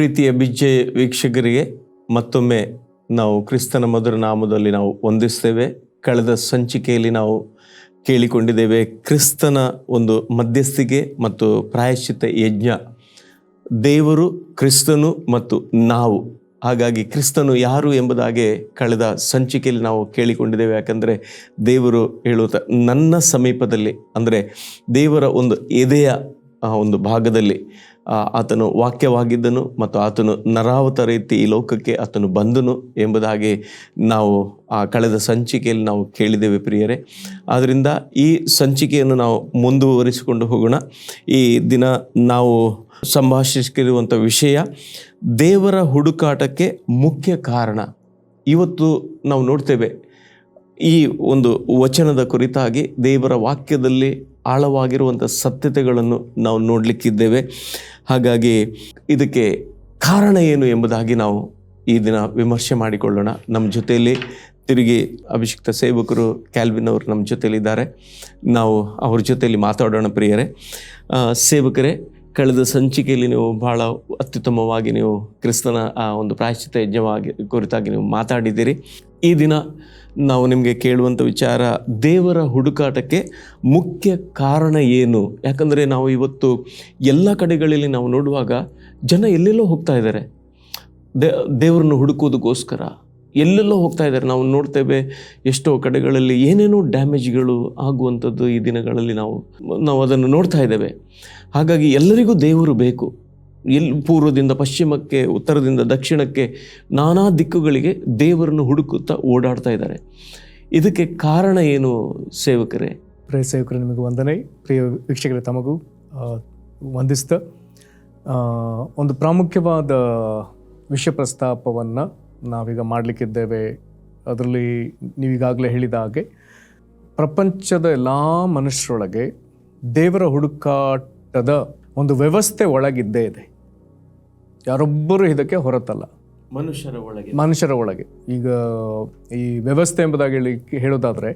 ಪ್ರೀತಿಯ ಬಿಜ್ಜೆ ವೀಕ್ಷಕರಿಗೆ ಮತ್ತೊಮ್ಮೆ ನಾವು ಕ್ರಿಸ್ತನ ಮಧುರ ನಾಮದಲ್ಲಿ ನಾವು ವಂದಿಸ್ತೇವೆ. ಕಳೆದ ಸಂಚಿಕೆಯಲ್ಲಿ ನಾವು ಕೇಳಿಕೊಂಡಿದ್ದೇವೆ ಕ್ರಿಸ್ತನ ಒಂದು ಮಧ್ಯಸ್ಥಿಕೆ ಮತ್ತು ಪ್ರಾಯಶ್ಚಿತ್ತ ಯಜ್ಞ. ದೇವರು ಕ್ರಿಸ್ತನು ಮತ್ತು ನಾವು. ಹಾಗಾಗಿ ಕ್ರಿಸ್ತನು ಯಾರು ಎಂಬುದಾಗೆ ಕಳೆದ ಸಂಚಿಕೆಯಲ್ಲಿ ನಾವು ಕೇಳಿಕೊಂಡಿದ್ದೇವೆ. ಯಾಕಂದರೆ ದೇವರು ಹೇಳುತ್ತ, ನನ್ನ ಸಮೀಪದಲ್ಲಿ, ಅಂದರೆ ದೇವರ ಒಂದು ಎದೆಯ ಒಂದು ಭಾಗದಲ್ಲಿ ಆತನು ವಾಕ್ಯವಾಗಿದ್ದನು ಮತ್ತು ಆತನು ನರಾವತ ರೀತಿ ಈ ಲೋಕಕ್ಕೆ ಆತನು ಬಂದನು ಎಂಬುದಾಗಿ ನಾವು ಆ ಕಳೆದ ಸಂಚಿಕೆಯಲ್ಲಿ ನಾವು ಕೇಳಿದ್ದೇವೆ ಪ್ರಿಯರೇ. ಆದ್ದರಿಂದ ಈ ಸಂಚಿಕೆಯನ್ನು ನಾವು ಮುಂದುವರಿಸಿಕೊಂಡು ಹೋಗೋಣ. ಈ ದಿನ ನಾವು ಸಂಭಾಷಿಸಿರುವಂಥ ವಿಷಯ ದೇವರ ಹುಡುಕಾಟಕ್ಕೆ ಮುಖ್ಯ ಕಾರಣ. ಇವತ್ತು ನಾವು ನೋಡ್ತೇವೆ ಈ ಒಂದು ವಚನದ ಕುರಿತಾಗಿ ದೇವರ ವಾಕ್ಯದಲ್ಲಿ ಆಳವಾಗಿರುವಂಥ ಸತ್ಯತೆಗಳನ್ನು ನಾವು ನೋಡಲಿಕ್ಕಿದ್ದೇವೆ. ಹಾಗಾಗಿ ಇದಕ್ಕೆ ಕಾರಣ ಏನು ಎಂಬುದಾಗಿ ನಾವು ಈ ದಿನ ವಿಮರ್ಶೆ ಮಾಡಿಕೊಳ್ಳೋಣ. ನಮ್ಮ ಜೊತೆಯಲ್ಲಿ ತಿರುಗಿ ಅಭಿಷಿಕ್ತ ಸೇವಕರು ಕ್ಯಾಲ್ವಿನ್ ಅವರು ನಮ್ಮ ಜೊತೆಯಲ್ಲಿದ್ದಾರೆ. ನಾವು ಅವ್ರ ಜೊತೆಯಲ್ಲಿ ಮಾತಾಡೋಣ ಪ್ರಿಯರೇ. ಸೇವಕರೇ, ಕಳೆದ ಸಂಚಿಕೆಯಲ್ಲಿ ನೀವು ಬಹಳ ಅತ್ಯುತ್ತಮವಾಗಿ ನೀವು ಕ್ರಿಸ್ತನ ಆ ಒಂದು ಪ್ರಾಯಶ್ಚಿತ ಯಜ್ಞವಾಗಿ ಕುರಿತಾಗಿ ನೀವು ಮಾತಾಡಿದ್ದೀರಿ. ಈ ದಿನ ನಾವು ನಿಮಗೆ ಕೇಳುವಂಥ ವಿಚಾರ, ದೇವರ ಹುಡುಕಾಟಕ್ಕೆ ಮುಖ್ಯ ಕಾರಣ ಏನು? ಯಾಕಂದರೆ ನಾವು ಇವತ್ತು ಎಲ್ಲ ಕಡೆಗಳಲ್ಲಿ ನಾವು ನೋಡುವಾಗ ಜನ ಎಲ್ಲೆಲ್ಲೋ ಹೋಗ್ತಾ ಇದ್ದಾರೆ. ದೇ, ದೇವರನ್ನು ಹುಡುಕೋದಕ್ಕೋಸ್ಕರ ಎಲ್ಲೆಲ್ಲೋ ಹೋಗ್ತಾ ಇದ್ದಾರೆ. ನಾವು ನೋಡ್ತೇವೆ ಎಷ್ಟೋ ಕಡೆಗಳಲ್ಲಿ ಏನೇನೋ ಡ್ಯಾಮೇಜ್ಗಳು ಆಗುವಂಥದ್ದು ಈ ದಿನಗಳಲ್ಲಿ ನಾವು ನಾವು ಅದನ್ನು ನೋಡ್ತಾ ಇದ್ದೇವೆ. ಹಾಗಾಗಿ ಎಲ್ಲರಿಗೂ ದೇವರು ಬೇಕು. ಎಲ್ಲಿ ಪೂರ್ವದಿಂದ ಪಶ್ಚಿಮಕ್ಕೆ, ಉತ್ತರದಿಂದ ದಕ್ಷಿಣಕ್ಕೆ ನಾನಾ ದಿಕ್ಕುಗಳಿಗೆ ದೇವರನ್ನು ಹುಡುಕುತ್ತಾ ಓಡಾಡ್ತಾ ಇದ್ದಾರೆ. ಇದಕ್ಕೆ ಕಾರಣ ಏನು ಸೇವಕರೇ? ಪ್ರಿಯ ಸೇವಕರು, ನಿಮಗೆ ವಂದನೆ. ಪ್ರಿಯ ವೀಕ್ಷಕರೇ, ತಮಗೂ ವಂದಿಸ್ತ ಒಂದು ಪ್ರಾಮುಖ್ಯವಾದ ವಿಷಯ ಪ್ರಸ್ತಾಪವನ್ನು ನಾವೀಗ ಮಾಡಲಿಕ್ಕಿದ್ದೇವೆ. ಅದರಲ್ಲಿ ನೀವೀಗಾಗಲೇ ಹೇಳಿದ ಹಾಗೆ, ಪ್ರಪಂಚದ ಎಲ್ಲ ಮನುಷ್ಯರೊಳಗೆ ದೇವರ ಹುಡುಕಾಟದ ಒಂದು ವ್ಯವಸ್ಥೆ ಒಳಗಿದ್ದೇ ಇದೆ. ಯಾರೊಬ್ಬರು ಇದಕ್ಕೆ ಹೊರತಲ್ಲ. ಮನುಷ್ಯರ ಒಳಗೆ. ಮನುಷ್ಯರ ಒಳಗೆ. ಈಗ ಈ ವ್ಯವಸ್ಥೆ ಎಂಬುದಾಗಿ ಹೇಳಿ ಹೇಳೋದಾದರೆ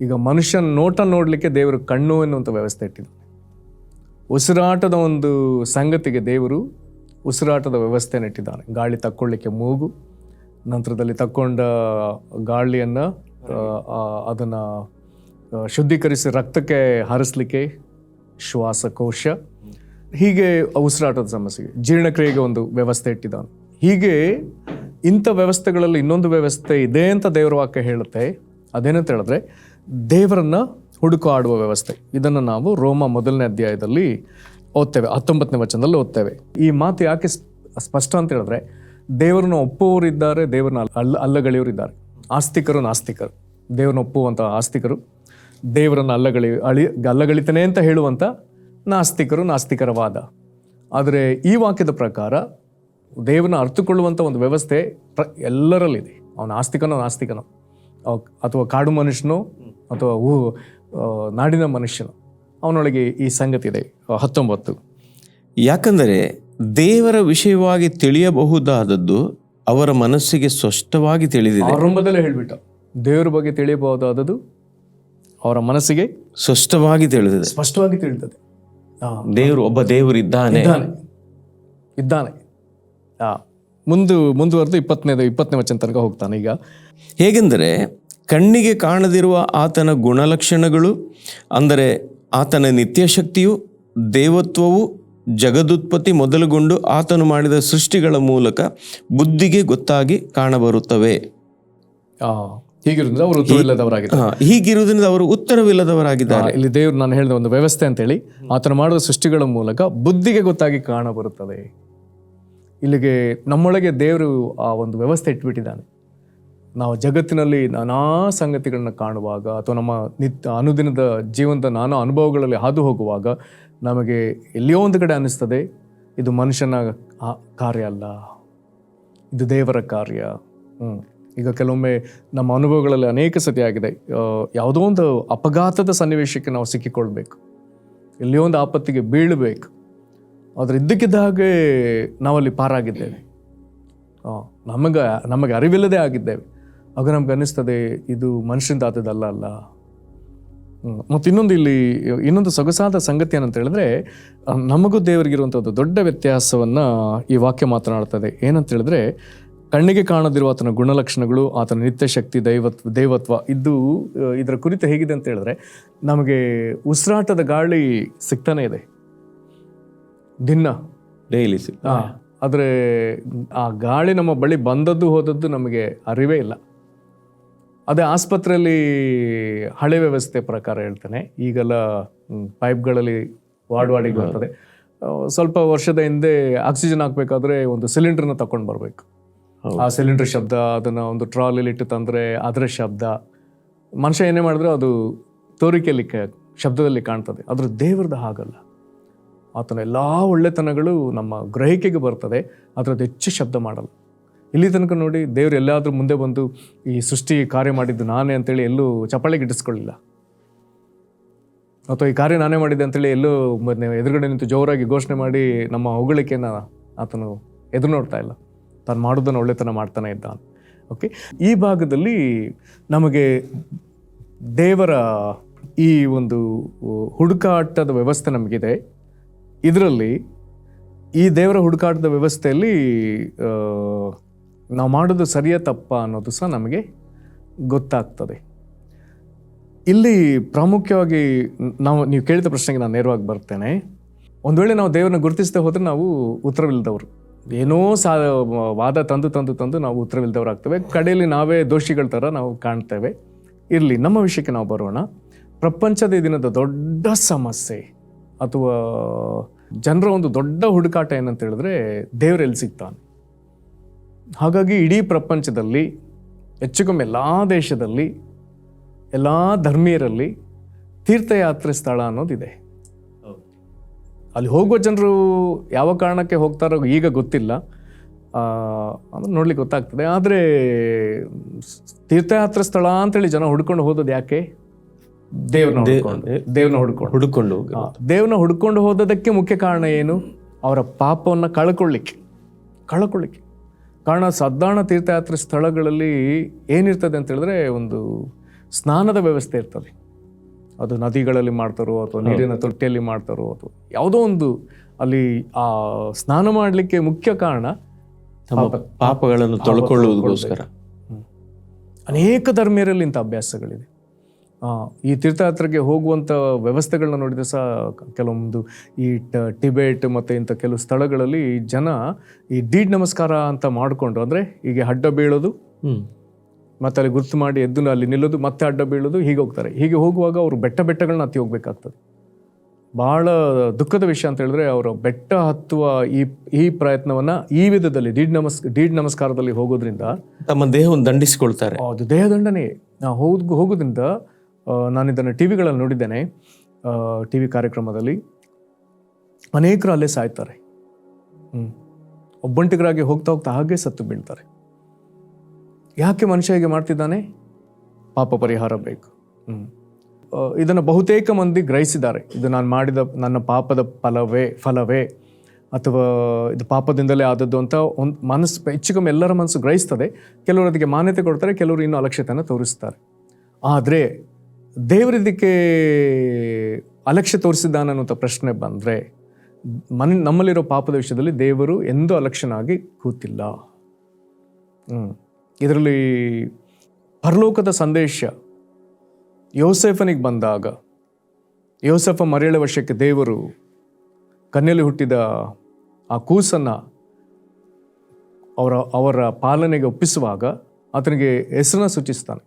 ಈಗ ಮನುಷ್ಯನ ನೋಟ ನೋಡಲಿಕ್ಕೆ ದೇವರು ಕಣ್ಣು ಎನ್ನುವಂಥ ವ್ಯವಸ್ಥೆ ಇಟ್ಟಿದ್ದಾನೆ ಉಸಿರಾಟದ ಒಂದು ಸಂಗತಿಗೆ ದೇವರು ಉಸಿರಾಟದ ವ್ಯವಸ್ಥೆಯನ್ನು ಇಟ್ಟಿದ್ದಾನೆ. ಗಾಳಿ ತಕ್ಕೊಳ್ಳಿಕ್ಕೆ ಮೂಗು ನಂತರದಲ್ಲಿ ತಕ್ಕೊಂಡ ಗಾಳಿಯನ್ನು ಅದನ್ನು ಶುದ್ಧೀಕರಿಸಿ ರಕ್ತಕ್ಕೆ ಹರಿಸ್ಲಿಕ್ಕೆ ಶ್ವಾಸಕೋಶ ಹೀಗೆ ಉಸಿರಾಟದ ಸಮಸ್ಯೆಗೆ, ಜೀರ್ಣಕ್ರಿಯೆಗೆ ಒಂದು ವ್ಯವಸ್ಥೆ ಇಟ್ಟಿದ್ದಾನೆ. ಹೀಗೆ ಇಂಥ ವ್ಯವಸ್ಥೆಗಳಲ್ಲಿ ಇನ್ನೊಂದು ವ್ಯವಸ್ಥೆ ಇದೆ ಅಂತ ದೇವರ ವಾಕ್ಯ ಹೇಳುತ್ತೆ. ಅದೇನಂತ ಹೇಳಿದ್ರೆ, ದೇವರನ್ನ ಹುಡುಕಾಡುವ ವ್ಯವಸ್ಥೆ. ಇದನ್ನು ನಾವು ರೋಮ ಮೊದಲನೇ ಅಧ್ಯಾಯದಲ್ಲಿ ಓದ್ತೇವೆ, ಹತ್ತೊಂಬತ್ತನೇ ವಚನದಲ್ಲಿ ಓದ್ತೇವೆ. ಈ ಮಾತು ಯಾಕೆ ಸ್ಪಷ್ಟ ಅಂತ ಹೇಳಿದ್ರೆ, ದೇವರನ್ನ ಒಪ್ಪುವವರಿದ್ದಾರೆ, ದೇವರನ್ನ ಅಲ್ಲ ಅಲ್ಲಗಳೆಯವರಿದ್ದಾರೆ. ಆಸ್ತಿಕರು ನಾಸ್ತಿಕರು. ದೇವರನ್ನ ಒಪ್ಪುವಂಥ ಆಸ್ತಿಕರು ದೇವರನ್ನು ಅಲ್ಲಗಳಿ, ಅಳಿ, ಅಲ್ಲಗಳಿತಾನೆ ಅಂತ ಹೇಳುವಂಥ ನಾಸ್ತಿಕರು ನಾಸ್ತಿಕರ ವಾದ ಆದರೆ ಈ ವಾಕ್ಯದ ಪ್ರಕಾರ ದೇವನ ಅರ್ಥಕೊಳ್ಳುವಂಥ ಒಂದು ವ್ಯವಸ್ಥೆ ಪ್ರ ಎಲ್ಲರಲ್ಲಿದೆ. ಅವನು ಆಸ್ತಿಕನೋ ನಾಸ್ತಿಕನೋ. ಅಥವಾ ಕಾಡು ಮನುಷ್ಯನೋ ಅಥವಾ ಊ ನಾಡಿನ ಮನುಷ್ಯನೋ. ಅವನೊಳಗೆ ಈ ಸಂಗತಿ ಇದೆ ಹತ್ತೊಂಬತ್ತು. ಯಾಕಂದರೆ ದೇವರ ವಿಷಯವಾಗಿ ತಿಳಿಯಬಹುದಾದದ್ದು ಅವರ ಮನಸ್ಸಿಗೆ ಸ್ಪಷ್ಟವಾಗಿ ತಿಳಿದಿದೆ. ಆರಂಭದಲ್ಲೇ ಹೇಳಿಬಿಟ್ಟ. ದೇವರ ಬಗ್ಗೆ ತಿಳಿಯಬಹುದಾದದ್ದು ಅವರ ಮನಸ್ಸಿಗೆ ಸ್ಪಷ್ಟವಾಗಿ ತಿಳಿದಿದೆ. ಸ್ಪಷ್ಟವಾಗಿ ತಿಳಿದದೆ ದೇವರು ಒಬ್ಬ ದೇವರು ಇದ್ದಾನೆ. ಇದ್ದಾನೆ. ಮುಂದು ಮುಂದುವರೆದು ಇಪ್ಪತ್ತನೇ ಇಪ್ಪತ್ತನೇ ವಚನ ತನಕ ಹೋಗ್ತಾನೆ ಈಗ. ಹೇಗೆಂದರೆ ಕಣ್ಣಿಗೆ ಕಾಣದಿರುವ ಆತನ ಗುಣಲಕ್ಷಣಗಳು ಅಂದರೆ ಆತನ ನಿತ್ಯಶಕ್ತಿಯು ದೇವತ್ವವು ಜಗದುತ್ಪತ್ತಿ ಮೊದಲುಗೊಂಡು ಆತನು ಮಾಡಿದ ಸೃಷ್ಟಿಗಳ ಮೂಲಕ ಬುದ್ಧಿಗೆ ಗೊತ್ತಾಗಿ ಕಾಣಬರುತ್ತವೆ. ಹೀಗಿರೋದ್ರಿಂದ ಅವರು ಉತ್ತರವಿಲ್ಲದವರಾಗಿದ್ದಾರೆ. ಹೀಗಿರುವುದರಿಂದ ಅವರು ಉತ್ತರವಿಲ್ಲದವರಾಗಿದ್ದಾರೆ. ಇಲ್ಲಿ ದೇವರು ನಾನು ಹೇಳಿದ ಒಂದು ವ್ಯವಸ್ಥೆ ಅಂತೇಳಿ ಆತನು ಮಾಡುವ ಸೃಷ್ಟಿಗಳ ಮೂಲಕ ಬುದ್ಧಿಗೆ ಗೊತ್ತಾಗಿ ಕಾಣಬರುತ್ತದೆ ಇಲ್ಲಿಗೆ ನಮ್ಮೊಳಗೆ ದೇವರು ಆ ಒಂದು ವ್ಯವಸ್ಥೆ ಇಟ್ಬಿಟ್ಟಿದ್ದಾನೆ. ನಾವು ಜಗತ್ತಿನಲ್ಲಿ ನಾನಾ ಸಂಗತಿಗಳನ್ನ ಕಾಣುವಾಗ ಅಥವಾ ನಮ್ಮ ನಿತ್ಯ ಅನುದಿನದ ಜೀವನದ ನಾನಾ ಅನುಭವಗಳಲ್ಲಿ ಹಾದು ಹೋಗುವಾಗ ನಮಗೆ ಎಲ್ಲಿಯೋ ಒಂದು ಕಡೆ ಅನ್ನಿಸ್ತದೆ ಇದು ಮನುಷ್ಯನ ಕಾರ್ಯ ಅಲ್ಲ ಇದು ದೇವರ ಕಾರ್ಯ. ಹ್ಮ್. ಈಗ ಕೆಲವೊಮ್ಮೆ ನಮ್ಮ ಅನುಭವಗಳಲ್ಲಿ ಅನೇಕ ಸತಿ ಆಗಿದೆ. ಯಾವುದೋ ಒಂದು ಅಪಘಾತದ ಸನ್ನಿವೇಶಕ್ಕೆ ನಾವು ಸಿಕ್ಕಿಕೊಳ್ಬೇಕು. ಎಲ್ಲಿಯೋ ಒಂದು ಆಪತ್ತಿಗೆ ಬೀಳಬೇಕು. ಆದರೆ ಇದ್ದಕ್ಕಿದ್ದ ಹಾಗೆ ನಾವಲ್ಲಿ ಪಾರಾಗಿದ್ದೇವೆ. ನಮಗೆ ನಮಗೆ ಅರಿವಿಲ್ಲದೆ ಆಗಿದ್ದೇವೆ. ಆಗ ನಮ್ಗೆ ಅನ್ನಿಸ್ತದೆ, ಇದು ಮನುಷ್ಯನಿಂದ ಆದದಲ್ಲ ಅಲ್ಲ. ಮತ್ತು ಇನ್ನೊಂದು ಇಲ್ಲಿ, ಇನ್ನೊಂದು ಸೊಗಸಾದ ಸಂಗತಿ ಏನಂತ ಹೇಳಿದ್ರೆ, ನಮಗೂ ನಮಗೂ ದೇವರಿಗಿರುವಂಥದ್ದು ದೊಡ್ಡ ವ್ಯತ್ಯಾಸವನ್ನು ಈ ವಾಕ್ಯ ಮಾತನಾಡ್ತದೆ. ಏನಂತ ಹೇಳಿದ್ರೆ ಕಣ್ಣಿಗೆ ಕಾಣದಿರುವ ಆತನ ಗುಣಲಕ್ಷಣಗಳು ಆತನ ನಿತ್ಯ ಶಕ್ತಿ ದೈವತ್ವ ದೈವತ್ವ ಇದ್ದು ಇದರ ಕುರಿತು ಹೇಗಿದೆ ಅಂತ ಹೇಳಿದ್ರೆ ನಮಗೆ ಉಸಿರಾಟದ ಗಾಳಿ ಸಿಗ್ತಾನೆ ಇದೆ. ದಿನ. ಡೈಲಿ ಆದ್ರೆ ಆ ಗಾಳಿ ನಮ್ಮ ಬಳಿ ಬಂದದ್ದು ಹೋದದ್ದು ನಮಗೆ ಅರಿವೇ ಇಲ್ಲ. ಅದೇ ಆಸ್ಪತ್ರೆಯಲ್ಲಿ ಹಳೆ ವ್ಯವಸ್ಥೆ ಪ್ರಕಾರ ಹೇಳ್ತಾನೆ ಈಗೆಲ್ಲ ಪೈಪ್ಗಳಲ್ಲಿ ವಾರ್ಡ್ ವಾರ್ಡಿಗೆ ಬರ್ತದೆ. ಸ್ವಲ್ಪ ವರ್ಷದ ಹಿಂದೆ ಆಕ್ಸಿಜನ್ ಹಾಕಬೇಕಾದ್ರೆ ಒಂದು ಸಿಲಿಂಡರ್ನ ತಗೊಂಡು ಬರಬೇಕು. ಆ ಸಿಲಿಂಡರ್ ಶಬ್ದ ಅದನ್ನು ಒಂದು ಟ್ರಾಲಿಲಿ ಇಟ್ಟು ತಂದರೆ ಅದರ ಶಬ್ದ. ಮನುಷ್ಯ ಏನೇ ಮಾಡಿದ್ರೆ ಅದು ತೋರಿಕೆಯಲ್ಲಿ ಕ- ಶಬ್ದದಲ್ಲಿ ಕಾಣ್ತದೆ. ಅದ್ರ ದೇವ್ರದ್ದು ಹಾಗಲ್ಲ. ಆತನ ಎಲ್ಲ ಒಳ್ಳೆತನಗಳು ನಮ್ಮ ಗ್ರಹಿಕೆಗೆ ಬರ್ತದೆ. ಅದರದ್ದು ಹೆಚ್ಚು ಶಬ್ದ ಮಾಡಲ್ಲ. ಇಲ್ಲಿ ತನಕ ನೋಡಿ ದೇವ್ರು ಎಲ್ಲಾದರೂ ಮುಂದೆ ಬಂದು ಈ ಸೃಷ್ಟಿ ಕಾರ್ಯ ಮಾಡಿದ್ದು ನಾನೇ ಅಂತೇಳಿ ಎಲ್ಲೂ ಚಪ್ಪಳೆ ಇಡಿಸ್ಕೊಳ್ಳಿಲ್ಲ. ಅಥವಾ ಈ ಕಾರ್ಯ ನಾನೇ ಮಾಡಿದ್ದೆ ಅಂತೇಳಿ ಎಲ್ಲೂ ಎದುರುಗಡೆ ನಿಂತು ಜೋರಾಗಿ ಘೋಷಣೆ ಮಾಡಿ ನಮ್ಮ ಹೊಗಳಿಕೆಯನ್ನು ಆತನು ಎದುರು ನೋಡ್ತಾ ಇಲ್ಲ. ತಾನು ಮಾಡೋದನ್ನು ಒಳ್ಳೆತನ ಮಾಡ್ತಾನೆ ಇದ್ದ ಓಕೆ ಈ ಭಾಗದಲ್ಲಿ ನಮಗೆ ದೇವರ ಈ ಒಂದು ಹುಡುಕಾಟದ ವ್ಯವಸ್ಥೆ ನಮಗಿದೆ. ಇದರಲ್ಲಿ ಈ ದೇವರ ಹುಡುಕಾಟದ ವ್ಯವಸ್ಥೆಯಲ್ಲಿ ನಾವು ಮಾಡೋದು ಸರಿಯ ತಪ್ಪ ಅನ್ನೋದು ಸಹ ನಮಗೆ ಗೊತ್ತಾಗ್ತದೆ. ಇಲ್ಲಿ ಪ್ರಾಮುಖ್ಯವಾಗಿ ನಾವು, ನೀವು ಕೇಳಿದ ಪ್ರಶ್ನೆಗೆ ನಾನು ನೇರವಾಗಿ ಬರ್ತೇನೆ. ಒಂದು ವೇಳೆ ನಾವು ದೇವರನ್ನ ಗುರುತಿಸದೆ ಹೋದರೆ ನಾವು ಉತ್ತರವಿಲ್ಲದವರು. ಏನೋ ಸಾ, ವಾದ ತಂದು ತಂದು ತಂದು ನಾವು ಉತ್ತರವಿಲ್ಲದವ್ರು ಆಗ್ತೇವೆ ಕಡೆಯಲ್ಲಿ ನಾವೇ ದೋಷಿಗಳ ಥರ ನಾವು ಕಾಣ್ತೇವೆ. ಇರಲಿ, ನಮ್ಮ ವಿಷಯಕ್ಕೆ ನಾವು ಬರೋಣ. ಪ್ರಪಂಚದ ದಿನದ ದೊಡ್ಡ ಸಮಸ್ಯೆ ಅಥವಾ ಜನರ ಒಂದು ದೊಡ್ಡ ಹುಡುಕಾಟ ಏನಂತ ಹೇಳಿದ್ರೆ ದೇವರೆಲ್ಲಿ ಸಿಗ್ತಾನೆ. ಹಾಗಾಗಿ ಇಡೀ ಪ್ರಪಂಚದಲ್ಲಿ ಹೆಚ್ಚು ಕಮ್ಮಿ ಎಲ್ಲ ದೇಶದಲ್ಲಿ, ಎಲ್ಲ ಧರ್ಮೀಯರಲ್ಲಿ ತೀರ್ಥಯಾತ್ರೆ ಸ್ಥಳ ಅನ್ನೋದಿದೆ. ಅಲ್ಲಿ ಹೋಗುವ ಜನರು ಯಾವ ಕಾರಣಕ್ಕೆ ಹೋಗ್ತಾರೋ ಈಗ ಗೊತ್ತಿಲ್ಲ. ಅಂದ್ರೆ ನೋಡ್ಲಿಕ್ಕೆ ಗೊತ್ತಾಗ್ತದೆ. ಆದರೆ ತೀರ್ಥಯಾತ್ರೆ ಸ್ಥಳ ಅಂತೇಳಿ ಜನ ಹುಡ್ಕೊಂಡು ಹೋದದ್ದು ಯಾಕೆ? ದೇವ್ರನ್ನ ದೇವ್ರನ್ನ ಹುಡ್ಕೊಂಡು. ಹುಡುಕೊಂಡು ದೇವ್ರನ್ನ ಹುಡ್ಕೊಂಡು ಹೋದದಕ್ಕೆ ಮುಖ್ಯ ಕಾರಣ ಏನು? ಅವರ ಪಾಪವನ್ನು ಕಳ್ಕೊಳ್ಳಿಕ್ಕೆ. ಕಳ್ಕೊಳ್ಳಿಕ್ಕೆ. ಕಾರಣ ಸದ್ದಾಣ ತೀರ್ಥಯಾತ್ರೆ ಸ್ಥಳಗಳಲ್ಲಿ ಏನಿರ್ತದೆ ಅಂತ ಹೇಳಿದ್ರೆ ಒಂದು ಸ್ನಾನದ ವ್ಯವಸ್ಥೆ ಇರ್ತದೆ. ಅದು ನದಿಗಳಲ್ಲಿ ಮಾಡ್ತಾರೋ ಅಥವಾ ನೀರಿನ ತೊಟ್ಟಿಯಲ್ಲಿ ಮಾಡ್ತಾರೋ ಅಥವಾ ಯಾವುದೋ ಒಂದು ಅಲ್ಲಿ ಆ ಸ್ನಾನ ಮಾಡಲಿಕ್ಕೆ ಮುಖ್ಯ ಕಾರಣ ತಮ್ಮ ಪಾಪಗಳನ್ನು ತೊಳ್ಕೊಳ್ಳುವುದಕ್ಕೋಸ್ಕರ. ಹ್ಮ್. ಅನೇಕ ಧರ್ಮೀಯರಲ್ಲಿ ಇಂಥ ಅಭ್ಯಾಸಗಳಿದೆ. ಆ, ಈ ತೀರ್ಥಯಾತ್ರೆಗೆ ಹೋಗುವಂಥ ವ್ಯವಸ್ಥೆಗಳನ್ನ ನೋಡಿದ್ರೆ ಸಹ ಕೆಲವೊಂದು ಈ ಟಿಬೆಟ್ ಮತ್ತು ಇಂಥ ಕೆಲವು ಸ್ಥಳಗಳಲ್ಲಿ ಜನ ಈ ಡೀಡ್ ನಮಸ್ಕಾರ ಅಂತ ಮಾಡಿಕೊಂಡು ಅಂದರೆ ಹೀಗೆ ಅಡ್ಡ ಬೀಳೋದು ಹ್ಮ್. ಮತ್ತೆ ಅಲ್ಲಿ ಗುರ್ತು ಮಾಡಿ ಎದ್ದು ಅಲ್ಲಿ ನಿಲ್ಲೋದು ಮತ್ತೆ ಅಡ್ಡ ಬೀಳೋದು ಹೀಗೆ ಹೋಗ್ತಾರೆ. ಹೀಗೆ ಹೋಗುವಾಗ ಅವರು ಬೆಟ್ಟ ಬೆಟ್ಟಗಳನ್ನ ಹತ್ತಿ ಹೋಗ್ಬೇಕಾಗ್ತದೆ. ಭಾಳ ದುಃಖದ ವಿಷಯ ಅಂತ ಹೇಳಿದ್ರೆ ಅವರು ಬೆಟ್ಟ ಹತ್ತುವ ಈ ಈ ಪ್ರಯತ್ನವನ್ನ ಈ ವಿಧದಲ್ಲಿ ದೀಡ್ ನಮಸ್ ದೀಡ್ ನಮಸ್ಕಾರದಲ್ಲಿ ಹೋಗೋದ್ರಿಂದ ತಮ್ಮ ದೇಹವನ್ನು ದಂಡಿಸಿಕೊಳ್ತಾರೆ. ಅದು ದೇಹದಂಡನೆ. ನಾವು ಹೋದ್ ಹೋಗೋದ್ರಿಂದ ನಾನು ಇದನ್ನು ಟಿ ವಿಗಳಲ್ಲಿ ನೋಡಿದ್ದೇನೆ. ಟಿ ವಿ ಕಾರ್ಯಕ್ರಮದಲ್ಲಿ ಅನೇಕರು ಅಲ್ಲೇ ಸಾಯ್ತಾರೆ. ಹ್ಞೂ ಒಬ್ಬಂಟಿಗರಾಗಿ ಹೋಗ್ತಾ ಹೋಗ್ತಾ ಹಾಗೆ ಸತ್ತು ಬೀಳ್ತಾರೆ. ಯಾಕೆ ಮನುಷ್ಯ ಹೀಗೆ ಮಾಡ್ತಿದ್ದಾನೆ? ಪಾಪ ಪರಿಹಾರ ಬೇಕು. ಹ್ಞೂ ಇದನ್ನು ಬಹುತೇಕ ಮಂದಿ ಗ್ರಹಿಸಿದ್ದಾರೆ. ಇದು ನಾನು ಮಾಡಿದ ನನ್ನ ಪಾಪದ ಫಲವೇ ಫಲವೇ ಅಥವಾ ಇದು ಪಾಪದಿಂದಲೇ ಆದದ್ದು ಅಂತ ಒಂದು ಮನಸ್ಸು ಹೆಚ್ಚು ಎಲ್ಲರ ಮನಸ್ಸು ಗ್ರಹಿಸ್ತದೆ. ಕೆಲವರು ಅದಕ್ಕೆ ಮಾನ್ಯತೆ ಕೊಡ್ತಾರೆ, ಕೆಲವರು ಇನ್ನೂ ಅಲಕ್ಷ್ಯತೆಯನ್ನು ತೋರಿಸ್ತಾರೆ. ಆದರೆ ದೇವರಿದಕ್ಕೆ ಅಲಕ್ಷ್ಯ ತೋರಿಸಿದ್ದಾನೆ ಅನ್ನುವಂಥ ಪ್ರಶ್ನೆ ಬಂದರೆ, ಮನ, ನಮ್ಮಲ್ಲಿರೋ ಪಾಪದ ವಿಷಯದಲ್ಲಿ ದೇವರು ಎಂದೂ ಅಲಕ್ಷ್ಯನಾಗಿ ಕೂತಿಲ್ಲ. ಹ್ಮ್. ಇದರಲ್ಲಿ ಪರಲೋಕದ ಸಂದೇಶ ಯೋಸೆಫನಿಗೆ ಬಂದಾಗ, ಯೋಸೆಫ ಮರೆಯಳ ವರ್ಷಕ್ಕೆ ದೇವರು ಕನ್ಯೆಯಲ್ಲಿ ಹುಟ್ಟಿದ ಆ ಕೂಸನ್ನು ಅವರ ಅವರ ಪಾಲನೆಗೆ ಒಪ್ಪಿಸುವಾಗ ಆತನಿಗೆ ಹೆಸರನ್ನ ಸೂಚಿಸ್ತಾನೆ.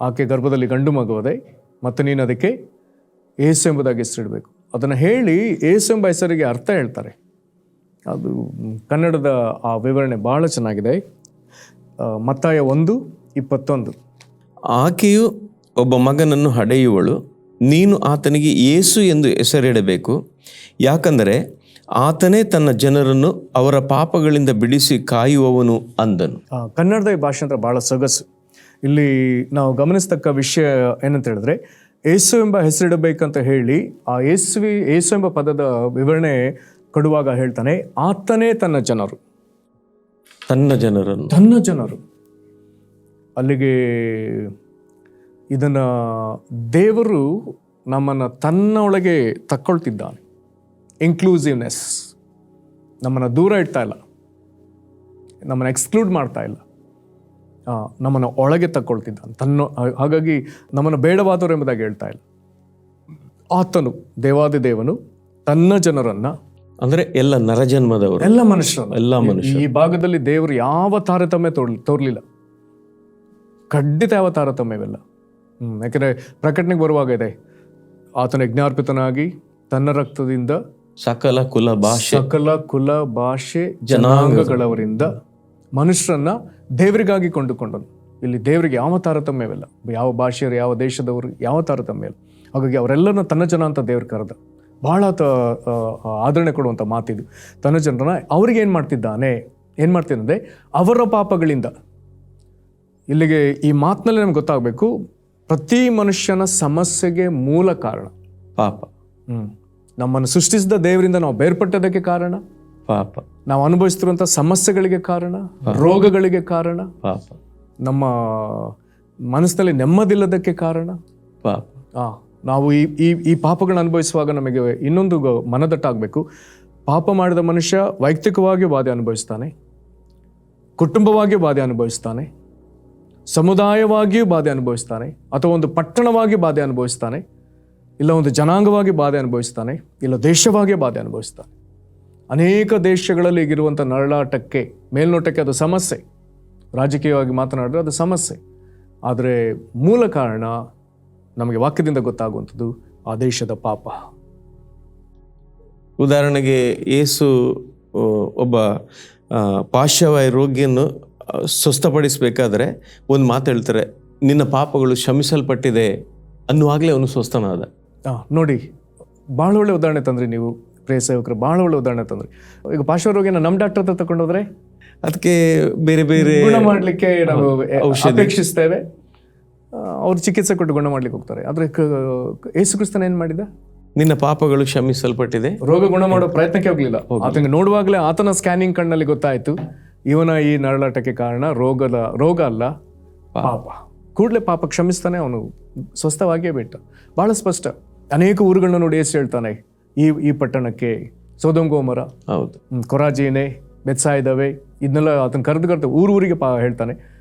ಆಕೆ ಗರ್ಭದಲ್ಲಿ ಗಂಡು ಮಗುವದೆ ಮತ್ತು ನೀನು ಅದಕ್ಕೆ ಏಸು ಎಂಬುದಾಗಿ ಹೆಸರಿಡಬೇಕು. ಅದನ್ನು ಹೇಳಿ ಏಸು ಎಂಬ ಹೆಸರಿಗೆ ಅರ್ಥ ಹೇಳ್ತಾರೆ. ಅದು ಕನ್ನಡದ ಆ ವಿವರಣೆ ಭಾಳ ಚೆನ್ನಾಗಿದೆ. ಮತ್ತಾಯ ಒಂದು ಇಪ್ಪತ್ತೊಂದು. ಆಕೆಯು ಒಬ್ಬ ಮಗನನ್ನು ಹಡೆಯುವಳು. ನೀನು ಆತನಿಗೆ ಏಸು ಎಂದು ಹೆಸರಿಡಬೇಕು. ಯಾಕಂದರೆ ಆತನೇ ತನ್ನ ಜನರನ್ನು ಅವರ ಪಾಪಗಳಿಂದ ಬಿಡಿಸಿ ಕಾಯುವವನು ಅಂದನು. ಕನ್ನಡದ ಈ ಭಾಷಾಂತರ ಬಹಳ ಸೊಗಸು. ಇಲ್ಲಿ ನಾವು ಗಮನಿಸ್ತಕ್ಕ ವಿಷಯ ಏನಂತ ಹೇಳಿದ್ರೆ ಏಸು ಎಂಬ ಹೆಸರಿಡಬೇಕಂತ ಹೇಳಿ ಆ ಏಸುವಿ ಏಸು ಎಂಬ ಪದದ ವಿವರಣೆ ಕೊಡುವಾಗ ಹೇಳ್ತಾನೆ ಆತನೇ ತನ್ನ ಜನರು. ತನ್ನ ಜನರನ್ನು. ತನ್ನ ಜನರು. ಅಲ್ಲಿಗೆ ಇದನ್ನು ದೇವರು ನಮ್ಮನ್ನು ತನ್ನ ಒಳಗೆ ತಕ್ಕೊಳ್ತಿದ್ದಾನೆ. ಇನ್ಕ್ಲೂಸಿವ್ನೆಸ್ ನಮ್ಮನ್ನು ದೂರ ಇಡ್ತಾ ಇಲ್ಲ. ನಮ್ಮನ್ನು ಎಕ್ಸ್ಕ್ಲೂಡ್ ಮಾಡ್ತಾ ಇಲ್ಲ. ನಮ್ಮನ್ನು ಒಳಗೆ ತಕ್ಕೊಳ್ತಿದ್ದಾನೆ. ತನ್ನ, ಹಾಗಾಗಿ ನಮ್ಮನ್ನು ಬೇಡವಾದವರು ಎಂಬುದಾಗಿ ಹೇಳ್ತಾ ಇಲ್ಲ. ಆತನು ದೇವಾದಿ ದೇವನು ತನ್ನ ಜನರನ್ನ ಅಂದ್ರೆ ಎಲ್ಲ ನರಜನ್ಮದವರು. ಎಲ್ಲ ಮನುಷ್ಯರು ಎಲ್ಲ ಮನುಷ್ಯ ಈ ಭಾಗದಲ್ಲಿ ದೇವರು ಯಾವ ತಾರತಮ್ಯ ತೋರ್ ತೋರ್ಲಿಲ್ಲ. ಖಂಡಿತ ಯಾವ ತಾರತಮ್ಯವಿಲ್ಲ. ಹ್ಮ್ ಯಾಕಂದ್ರೆ ಪ್ರಕಟಣೆಗೆ ಬರುವಾಗ ಇದೆ ಆತನ ಯಜ್ಞಾರ್ಪಿತನಾಗಿ ತನ್ನ ರಕ್ತದಿಂದ ಸಕಲ ಕುಲ ಭಾಷೆ ಸಕಲ ಕುಲ ಭಾಷೆ ಜನಾಂಗಗಳವರಿಂದ ಮನುಷ್ಯರನ್ನ ದೇವರಿಗಾಗಿ ಕೊಂಡುಕೊಂಡನು. ಇಲ್ಲಿ ದೇವರಿಗೆ ಯಾವ ತಾರತಮ್ಯವಿಲ್ಲ. ಯಾವ ಭಾಷೆಯವರು ಯಾವ ದೇಶದವರು ಯಾವ ತಾರತಮ್ಯ ಇಲ್ಲ. ಹಾಗಾಗಿ ಅವರೆಲ್ಲರನ್ನ ತನ್ನ ಜನ ಅಂತ ದೇವ್ರು ಕರೆದ. ಬಹಳ ತ ಆದರಣೆ ಕೊಡುವಂಥ ಮಾತಿದು. ತನ್ನ ಜನರನ್ನ ಅವ್ರಿಗೆ ಏನು ಮಾಡ್ತಿದ್ದಾನೆ ಏನು ಮಾಡ್ತಿದ್ದಂದರೆ ಅವರ ಪಾಪಗಳಿಂದ. ಇಲ್ಲಿಗೆ ಈ ಮಾತಿನಲ್ಲಿ ನಮ್ಗೆ ಗೊತ್ತಾಗಬೇಕು ಪ್ರತಿ ಮನುಷ್ಯನ ಸಮಸ್ಯೆಗೆ ಮೂಲ ಕಾರಣ. ಪಾಪ. ಹ್ಞೂ ನಮ್ಮನ್ನು ಸೃಷ್ಟಿಸಿದ ದೇವರಿಂದ ನಾವು ಬೇರ್ಪಟ್ಟದಕ್ಕೆ ಕಾರಣ. ಪಾಪ. ನಾವು ಅನುಭವಿಸ್ತಿರುವಂಥ ಸಮಸ್ಯೆಗಳಿಗೆ ಕಾರಣ ರೋಗಗಳಿಗೆ ಕಾರಣ. ಪಾಪ. ನಮ್ಮ ಮನಸ್ಸಿನಲ್ಲಿ ನೆಮ್ಮದಿಲ್ಲದಕ್ಕೆ ಕಾರಣ. ಪಾಪ. ಆ, ನಾವು ಈ ಈ ಈ ಪಾಪಗಳನ್ನ ಅನುಭವಿಸುವಾಗ ನಮಗೆ ಇನ್ನೊಂದು ಮನದಟ್ಟಾಗಬೇಕು. ಪಾಪ ಮಾಡಿದ ಮನುಷ್ಯ ವೈಯಕ್ತಿಕವಾಗಿ ಬಾಧೆ ಅನುಭವಿಸ್ತಾನೆ. ಕುಟುಂಬವಾಗಿ ಬಾಧೆ ಅನುಭವಿಸ್ತಾನೆ. ಸಮುದಾಯವಾಗಿಯೂ ಬಾಧೆ ಅನುಭವಿಸ್ತಾನೆ. ಅಥವಾ ಒಂದು ಪಟ್ಟಣವಾಗಿ ಬಾಧೆ ಅನುಭವಿಸ್ತಾನೆ. ಇಲ್ಲ ಒಂದು ಜನಾಂಗವಾಗಿ ಬಾಧೆ ಅನುಭವಿಸ್ತಾನೆ. ಇಲ್ಲ ದೇಶವಾಗಿ ಬಾಧೆ ಅನುಭವಿಸ್ತಾನೆ. ಅನೇಕ ದೇಶಗಳಲ್ಲಿ ಈಗಿರುವಂಥ ನರಳಾಟಕ್ಕೆ, ಮೇಲ್ನೋಟಕ್ಕೆ ಅದು ಸಮಸ್ಯೆ. ರಾಜಕೀಯವಾಗಿ ಮಾತನಾಡಿದ್ರೆ ಅದು ಸಮಸ್ಯೆ. ಆದರೆ ಮೂಲ ಕಾರಣ ನಮಗೆ ವಾಕ್ಯದಿಂದ ಗೊತ್ತಾಗುವಂಥದ್ದು ಆ ದೇಶದ ಪಾಪ. ಉದಾಹರಣೆಗೆ ಏಸು ಒಬ್ಬ ಪಾರ್ಶ್ವವಾಯು ರೋಗಿಯನ್ನು ಸ್ವಸ್ಥಪಡಿಸಬೇಕಾದ್ರೆ ಒಂದು ಮಾತು ಹೇಳ್ತಾರೆ ನಿನ್ನ ಪಾಪಗಳು ಶ್ರಮಿಸಲ್ಪಟ್ಟಿದೆ ಅನ್ನುವಾಗಲೇ ಅವನು ಸ್ವಸ್ಥನಾದ. ನೋಡಿ ಭಾಳ ಒಳ್ಳೆ ಉದಾಹರಣೆ ತಂದ್ರಿ ನೀವು ಪ್ರಿಯ ಸೇವಕರು ಭಾಳ ಒಳ್ಳೆ ಉದಾಹರಣೆ ತಂದ್ರಿ. ಈಗ ಪಾರ್ಶ್ವರೋಗಿನ ನಮ್ಮ ಡಾಕ್ಟರ್ ಹತ್ರ ತಗೊಂಡೋದ್ರೆ ಅದಕ್ಕೆ ಬೇರೆ ಬೇರೆ ಮಾಡಲಿಕ್ಕೆ ನಾವು ಅಪೇಕ್ಷಿಸ್ತೇವೆ. ಅವ್ರು ಚಿಕಿತ್ಸೆ ಕೊಟ್ಟು ಗುಣ ಮಾಡ್ಲಿಕ್ಕೆ ಹೋಗ್ತಾರೆ. ಆದರೆ ಯೇಸು ಕ್ರಿಸ್ತನ ಏನ್ ಮಾಡಿದ? ನಿನ್ನ ಪಾಪಗಳು ಕ್ಷಮಿಸಲ್ಪಟ್ಟಿದೆ. ರೋಗ ಗುಣ ಮಾಡೋ ಪ್ರಯತ್ನಕ್ಕೆ ಹೋಗ್ಲಿಲ್ಲ. ಆತನಿಗೆ ನೋಡುವಾಗಲೇ ಆತನ ಸ್ಕ್ಯಾನಿಂಗ್ ಕಣ್ಣಲ್ಲಿ ಗೊತ್ತಾಯ್ತು ಇವನ ಈ ನರಳಾಟಕ್ಕೆ ಕಾರಣ ರೋಗದ ರೋಗ ಅಲ್ಲ ಪಾಪ. ಕೂಡಲೇ ಪಾಪ ಕ್ಷಮಿಸ್ತಾನೆ ಅವನು ಸ್ವಸ್ಥವಾಗಿಯೇ ಬಿಟ್ಟ. ಬಹಳ ಸ್ಪಷ್ಟ. ಅನೇಕ ಊರುಗಳನ್ನ ನೋಡಿ ಎಷ್ಟು ಹೇಳ್ತಾನೆ ಈ ಈ ಪಟ್ಟಣಕ್ಕೆ ಸೋದಂಗೋಮರ ಗೋಮರ ಹೌದು. ಕೊರಾಜೇನೆ ಬೆತ್ಸಾಯಿದವೆ ಇದನ್ನೆಲ್ಲ ಆತನ ಕರೆದು ಕರೆದು ಊರು ಊರಿಗೆ ಪಾ ಹೇಳ್ತಾನೆ.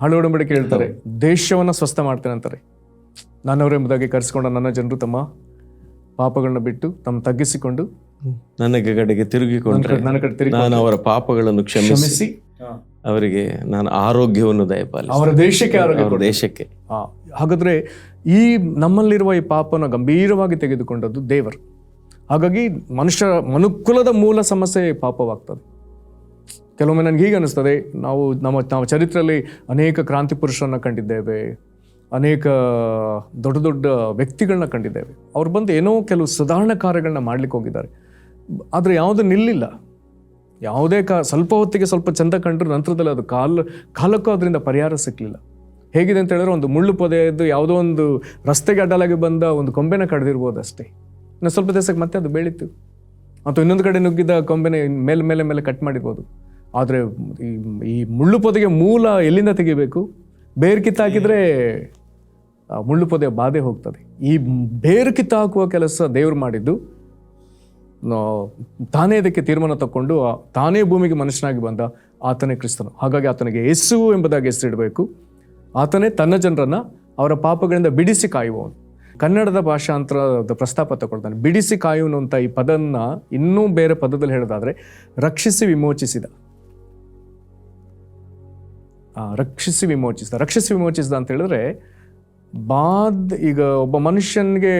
ಹಳೆ ಒಡಂಬಡಿಕೆ ಹೇಳ್ತಾರೆ ದೇಶವನ್ನ ಸ್ವಸ್ಥ ಮಾಡ್ತೇನೆ ಅಂತಾರೆ. ನನ್ನವರೆಂಬುದಾಗಿ ಕರೆಸಿಕೊಂಡ ನನ್ನ ಜನರು ತಮ್ಮ ಪಾಪಗಳನ್ನ ಬಿಟ್ಟು ತಮ್ಮ ತಗ್ಗಿಸಿಕೊಂಡು ನನಗೆ ಕಡೆಗೆ ತಿರುಗಿಕೊಂಡ್ರೆ ನನ್ನ ಕಡೆ ತಿರುಗಿ ನಾನು ಅವರ ಪಾಪಗಳನ್ನು ಕ್ಷಮಿಸಿ ಅವರಿಗೆ ನಾನು ಆರೋಗ್ಯವನ್ನು ದಯಪಾಲ ಅವರ ದೇಶಕ್ಕೆ ಆರೋಗ್ಯ ದೇಶಕ್ಕೆ. ಹಾಗಾದ್ರೆ ಈ ನಮ್ಮಲ್ಲಿರುವ ಈ ಪಾಪನ ಗಂಭೀರವಾಗಿ ತೆಗೆದುಕೊಂಡದ್ದು ದೇವರು. ಹಾಗಾಗಿ ಮನುಷ್ಯ ಮನುಕುಲದ ಮೂಲ ಸಮಸ್ಯೆ ಪಾಪವಾಗ್ತದೆ. ಕೆಲವೊಮ್ಮೆ ನನಗೆ ಹೀಗೆ ಅನ್ನಿಸ್ತದೆ, ನಾವು ನಮ್ಮ, ನಾವು ಚರಿತ್ರೆಯಲ್ಲಿ ಅನೇಕ ಕ್ರಾಂತಿ ಪುರುಷರನ್ನು ಕಂಡಿದ್ದೇವೆ, ಅನೇಕ ದೊಡ್ಡ ದೊಡ್ಡ ವ್ಯಕ್ತಿಗಳನ್ನ ಕಂಡಿದ್ದೇವೆ. ಅವ್ರು ಬಂದು ಏನೋ ಕೆಲವು ಸುಧಾರಣೆ ಕಾರ್ಯಗಳನ್ನ ಮಾಡ್ಲಿಕ್ಕೆ ಹೋಗಿದ್ದಾರೆ. ಆದರೆ ಯಾವುದು ನಿಲ್ಲಿಲ್ಲ. ಯಾವುದೇ ಕಾ, ಸ್ವಲ್ಪ ಹೊತ್ತಿಗೆ ಸ್ವಲ್ಪ ಚಂದ ಕಂಡ್ರು ನಂತರದಲ್ಲಿ ಅದು ಕಾಲ, ಕಾಲಕ್ಕೂ ಅದರಿಂದ ಪರಿಹಾರ ಸಿಕ್ಕಲಿಲ್ಲ ಹೇಗಿದೆ ಅಂತ ಹೇಳಿದ್ರೆ ಒಂದು ಮುಳ್ಳು ಪೊದೆಯದ್ದು ಯಾವುದೋ ಒಂದು ರಸ್ತೆಗೆ ಅಡ್ಡಲಾಗಿ ಬಂದ ಒಂದು ಕೊಂಬೆನ ಕಡ್ದಿರ್ಬೋದು ಅಷ್ಟೇ ಇನ್ನು ಸ್ವಲ್ಪ ದಿವಸಕ್ಕೆ ಮತ್ತೆ ಅದು ಬೆಳೀತು. ಅಥವಾ ಇನ್ನೊಂದು ಕಡೆ ನುಗ್ಗಿದ ಕೊಂಬೆನ ಮೇಲೆ ಮೇಲೆ ಮೇಲೆ ಕಟ್ ಮಾಡಿರ್ಬೋದು. ಆದರೆ ಈ ಈ ಮುಳ್ಳು ಪೊದೆಗೆ ಮೂಲ ಎಲ್ಲಿಂದ ತೆಗಿಬೇಕು? ಬೇರು ಕಿತ್ತಾಕಿದ್ರೆ ಮುಳ್ಳು ಪೊದೆ ಬಾಧೆ ಹೋಗ್ತದೆ. ಈ ಬೇರು ಕಿತ್ತಾಕುವ ಕೆಲಸ ದೇವರು ಮಾಡಿದ್ದು. ತಾನೇ ಇದಕ್ಕೆ ತೀರ್ಮಾನ ತಕೊಂಡು ಆ- ತಾನೇ ಭೂಮಿಗೆ ಮನುಷ್ಯನಾಗಿ ಬಂದ ಆತನೇ ಕ್ರಿಸ್ತನು. ಹಾಗಾಗಿ ಆತನಿಗೆ ಯೇಸು ಎಂಬುದಾಗಿ ಹೆಸರಿಡಬೇಕು. ಆತನೇ ತನ್ನ ಜನರನ್ನು ಅವರ ಪಾಪಗಳಿಂದ ಬಿಡಿಸಿ ಕಾಯುವವನು. ಕನ್ನಡದ ಭಾಷಾಂತರದ ಪ್ರಸ್ತಾಪ ತಗೊಳ್ತಾನೆ. ಬಿಡಿಸಿ ಕಾಯುವನು ಅಂತ ಈ ಪದನ್ನು ಇನ್ನೂ ಬೇರೆ ಪದದಲ್ಲಿ ಹೇಳೋದಾದ್ರೆ, ರಕ್ಷಿಸಿ ವಿಮೋಚಿಸಿದ. ರಕ್ಷಿಸಿ ವಿಮೋಚಿಸಿದ. ರಕ್ಷಿಸಿ ವಿಮೋಚಿಸಿದ ಅಂತ ಹೇಳಿದ್ರೆ ಬಾದ್ ಈಗ ಒಬ್ಬ ಮನುಷ್ಯನಿಗೆ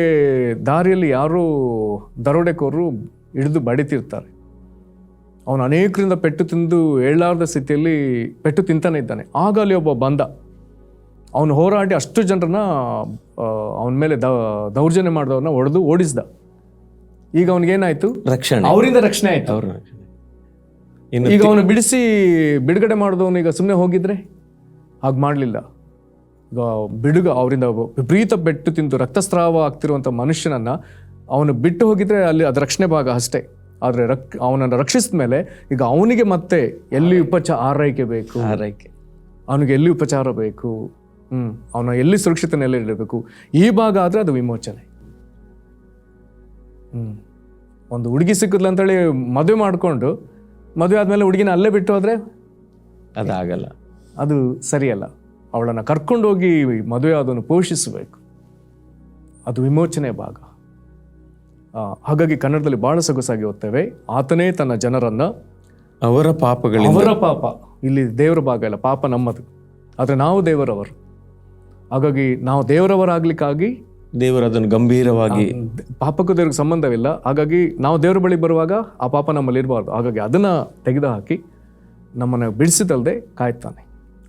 ದಾರಿಯಲ್ಲಿ ಯಾರು ದರೋಡೆಕೋರು ಹಿಡಿದು ಬಡಿತಿರ್ತಾರೆ. ಅವನು ಅನೇಕರಿಂದ ಪೆಟ್ಟು ತಿಂದು ಹೇಳಲಾರದ ಸ್ಥಿತಿಯಲ್ಲಿ ಪೆಟ್ಟು ತಿಂತಾನೆ ಇದ್ದಾನೆ. ಆಗ ಅಲ್ಲಿ ಒಬ್ಬ ಬಂದ. ಅವನು ಹೋರಾಡಿ ಅಷ್ಟು ಜನರನ್ನ ಅವನ ಮೇಲೆ ದ ದೌರ್ಜನ್ಯ ಮಾಡಿದವ್ರನ್ನ ಹೊಡೆದು ಓಡಿಸ್ದ. ಈಗ ಅವನಿಗೇನಾಯ್ತು? ರಕ್ಷಣೆ. ಅವರಿಂದ ರಕ್ಷಣೆ ಆಯ್ತು. ಅವ್ರ ಇನ್ನು ಈಗ ಅವನು ಬಿಡಿಸಿ ಬಿಡುಗಡೆ ಮಾಡಿದವನು ಈಗ ಸುಮ್ಮನೆ ಹೋಗಿದ್ರೆ? ಹಾಗೆ ಮಾಡಲಿಲ್ಲ. ಈಗ ಬಿಡುಗ ಅವರಿಂದ ವಿಪರೀತ ಬೆಟ್ಟು ತಿಂದು ರಕ್ತಸ್ರಾವ ಆಗ್ತಿರುವಂಥ ಮನುಷ್ಯನನ್ನ ಅವನು ಬಿಟ್ಟು ಹೋಗಿದ್ರೆ ಅಲ್ಲಿ ಅದು ರಕ್ಷಣೆ ಭಾಗ ಅಷ್ಟೇ. ಆದರೆ ರಕ್ ಅವನನ್ನು ರಕ್ಷಿಸಿದ ಮೇಲೆ ಈಗ ಅವನಿಗೆ ಮತ್ತೆ ಎಲ್ಲಿ ಉಪಚಾರ ಆರೈಕೆ ಬೇಕು? ಆರೈಕೆ. ಅವನಿಗೆ ಎಲ್ಲಿ ಉಪಚಾರ ಬೇಕು? ಹ್ಞೂ ಅವನ ಎಲ್ಲಿ ಸುರಕ್ಷಿತ ನೆಲೆಯಿಡಬೇಕು ಈ ಭಾಗ ಆದ್ರೆ ಅದು ವಿಮೋಚನೆ. ಹ್ಞೂ ಒಂದು ಹುಡುಗಿ ಸಿಕ್ಕಿದ್ಲು ಅಂತೇಳಿ ಮದುವೆ ಮಾಡಿಕೊಂಡು ಮದುವೆ ಆದಮೇಲೆ ಹುಡುಗಿನ ಅಲ್ಲೇ ಬಿಟ್ಟು ಹೋದ್ರೆ? ಅದಾಗಲ್ಲ. ಅದು ಸರಿಯಲ್ಲ. ಅವಳನ್ನು ಕರ್ಕೊಂಡೋಗಿ ಮದುವೆ ಅದನ್ನು ಪೋಷಿಸಬೇಕು. ಅದು ವಿಮೋಚನೆ ಭಾಗ. ಹಾಗಾಗಿ ಕನ್ನಡದಲ್ಲಿ ಬಹಳ ಸೊಗಸಾಗಿ ಓದ್ತೇವೆ. ಆತನೇ ತನ್ನ ಜನರನ್ನು ಅವರ ಪಾಪಗಳಿಂದ ಅವರ ಪಾಪ. ಇಲ್ಲಿ ದೇವರ ಭಾಗ ಇಲ್ಲ ಪಾಪ ನಮ್ಮದು. ಆದರೆ ನಾವು ದೇವರವರು. ಹಾಗಾಗಿ ನಾವು ದೇವರವರಾಗ್ಲಿಕ್ಕಾಗಿ ದೇವರು ಅದನ್ನು ಗಂಭೀರವಾಗಿ ಪಾಪಕ್ಕೂ ದೇವ್ರಿಗೆ ಸಂಬಂಧವಿಲ್ಲ. ಹಾಗಾಗಿ ನಾವು ದೇವರ ಬಳಿ ಬರುವಾಗ ಆ ಪಾಪ ನಮ್ಮಲ್ಲಿ ಇರಬಾರ್ದು. ಹಾಗಾಗಿ ಅದನ್ನ ತೆಗೆದುಹಾಕಿ ನಮ್ಮನ್ನು ಬಿಡಿಸಿದಲ್ಲದೆ ಕಾಯ್ತಾನೆ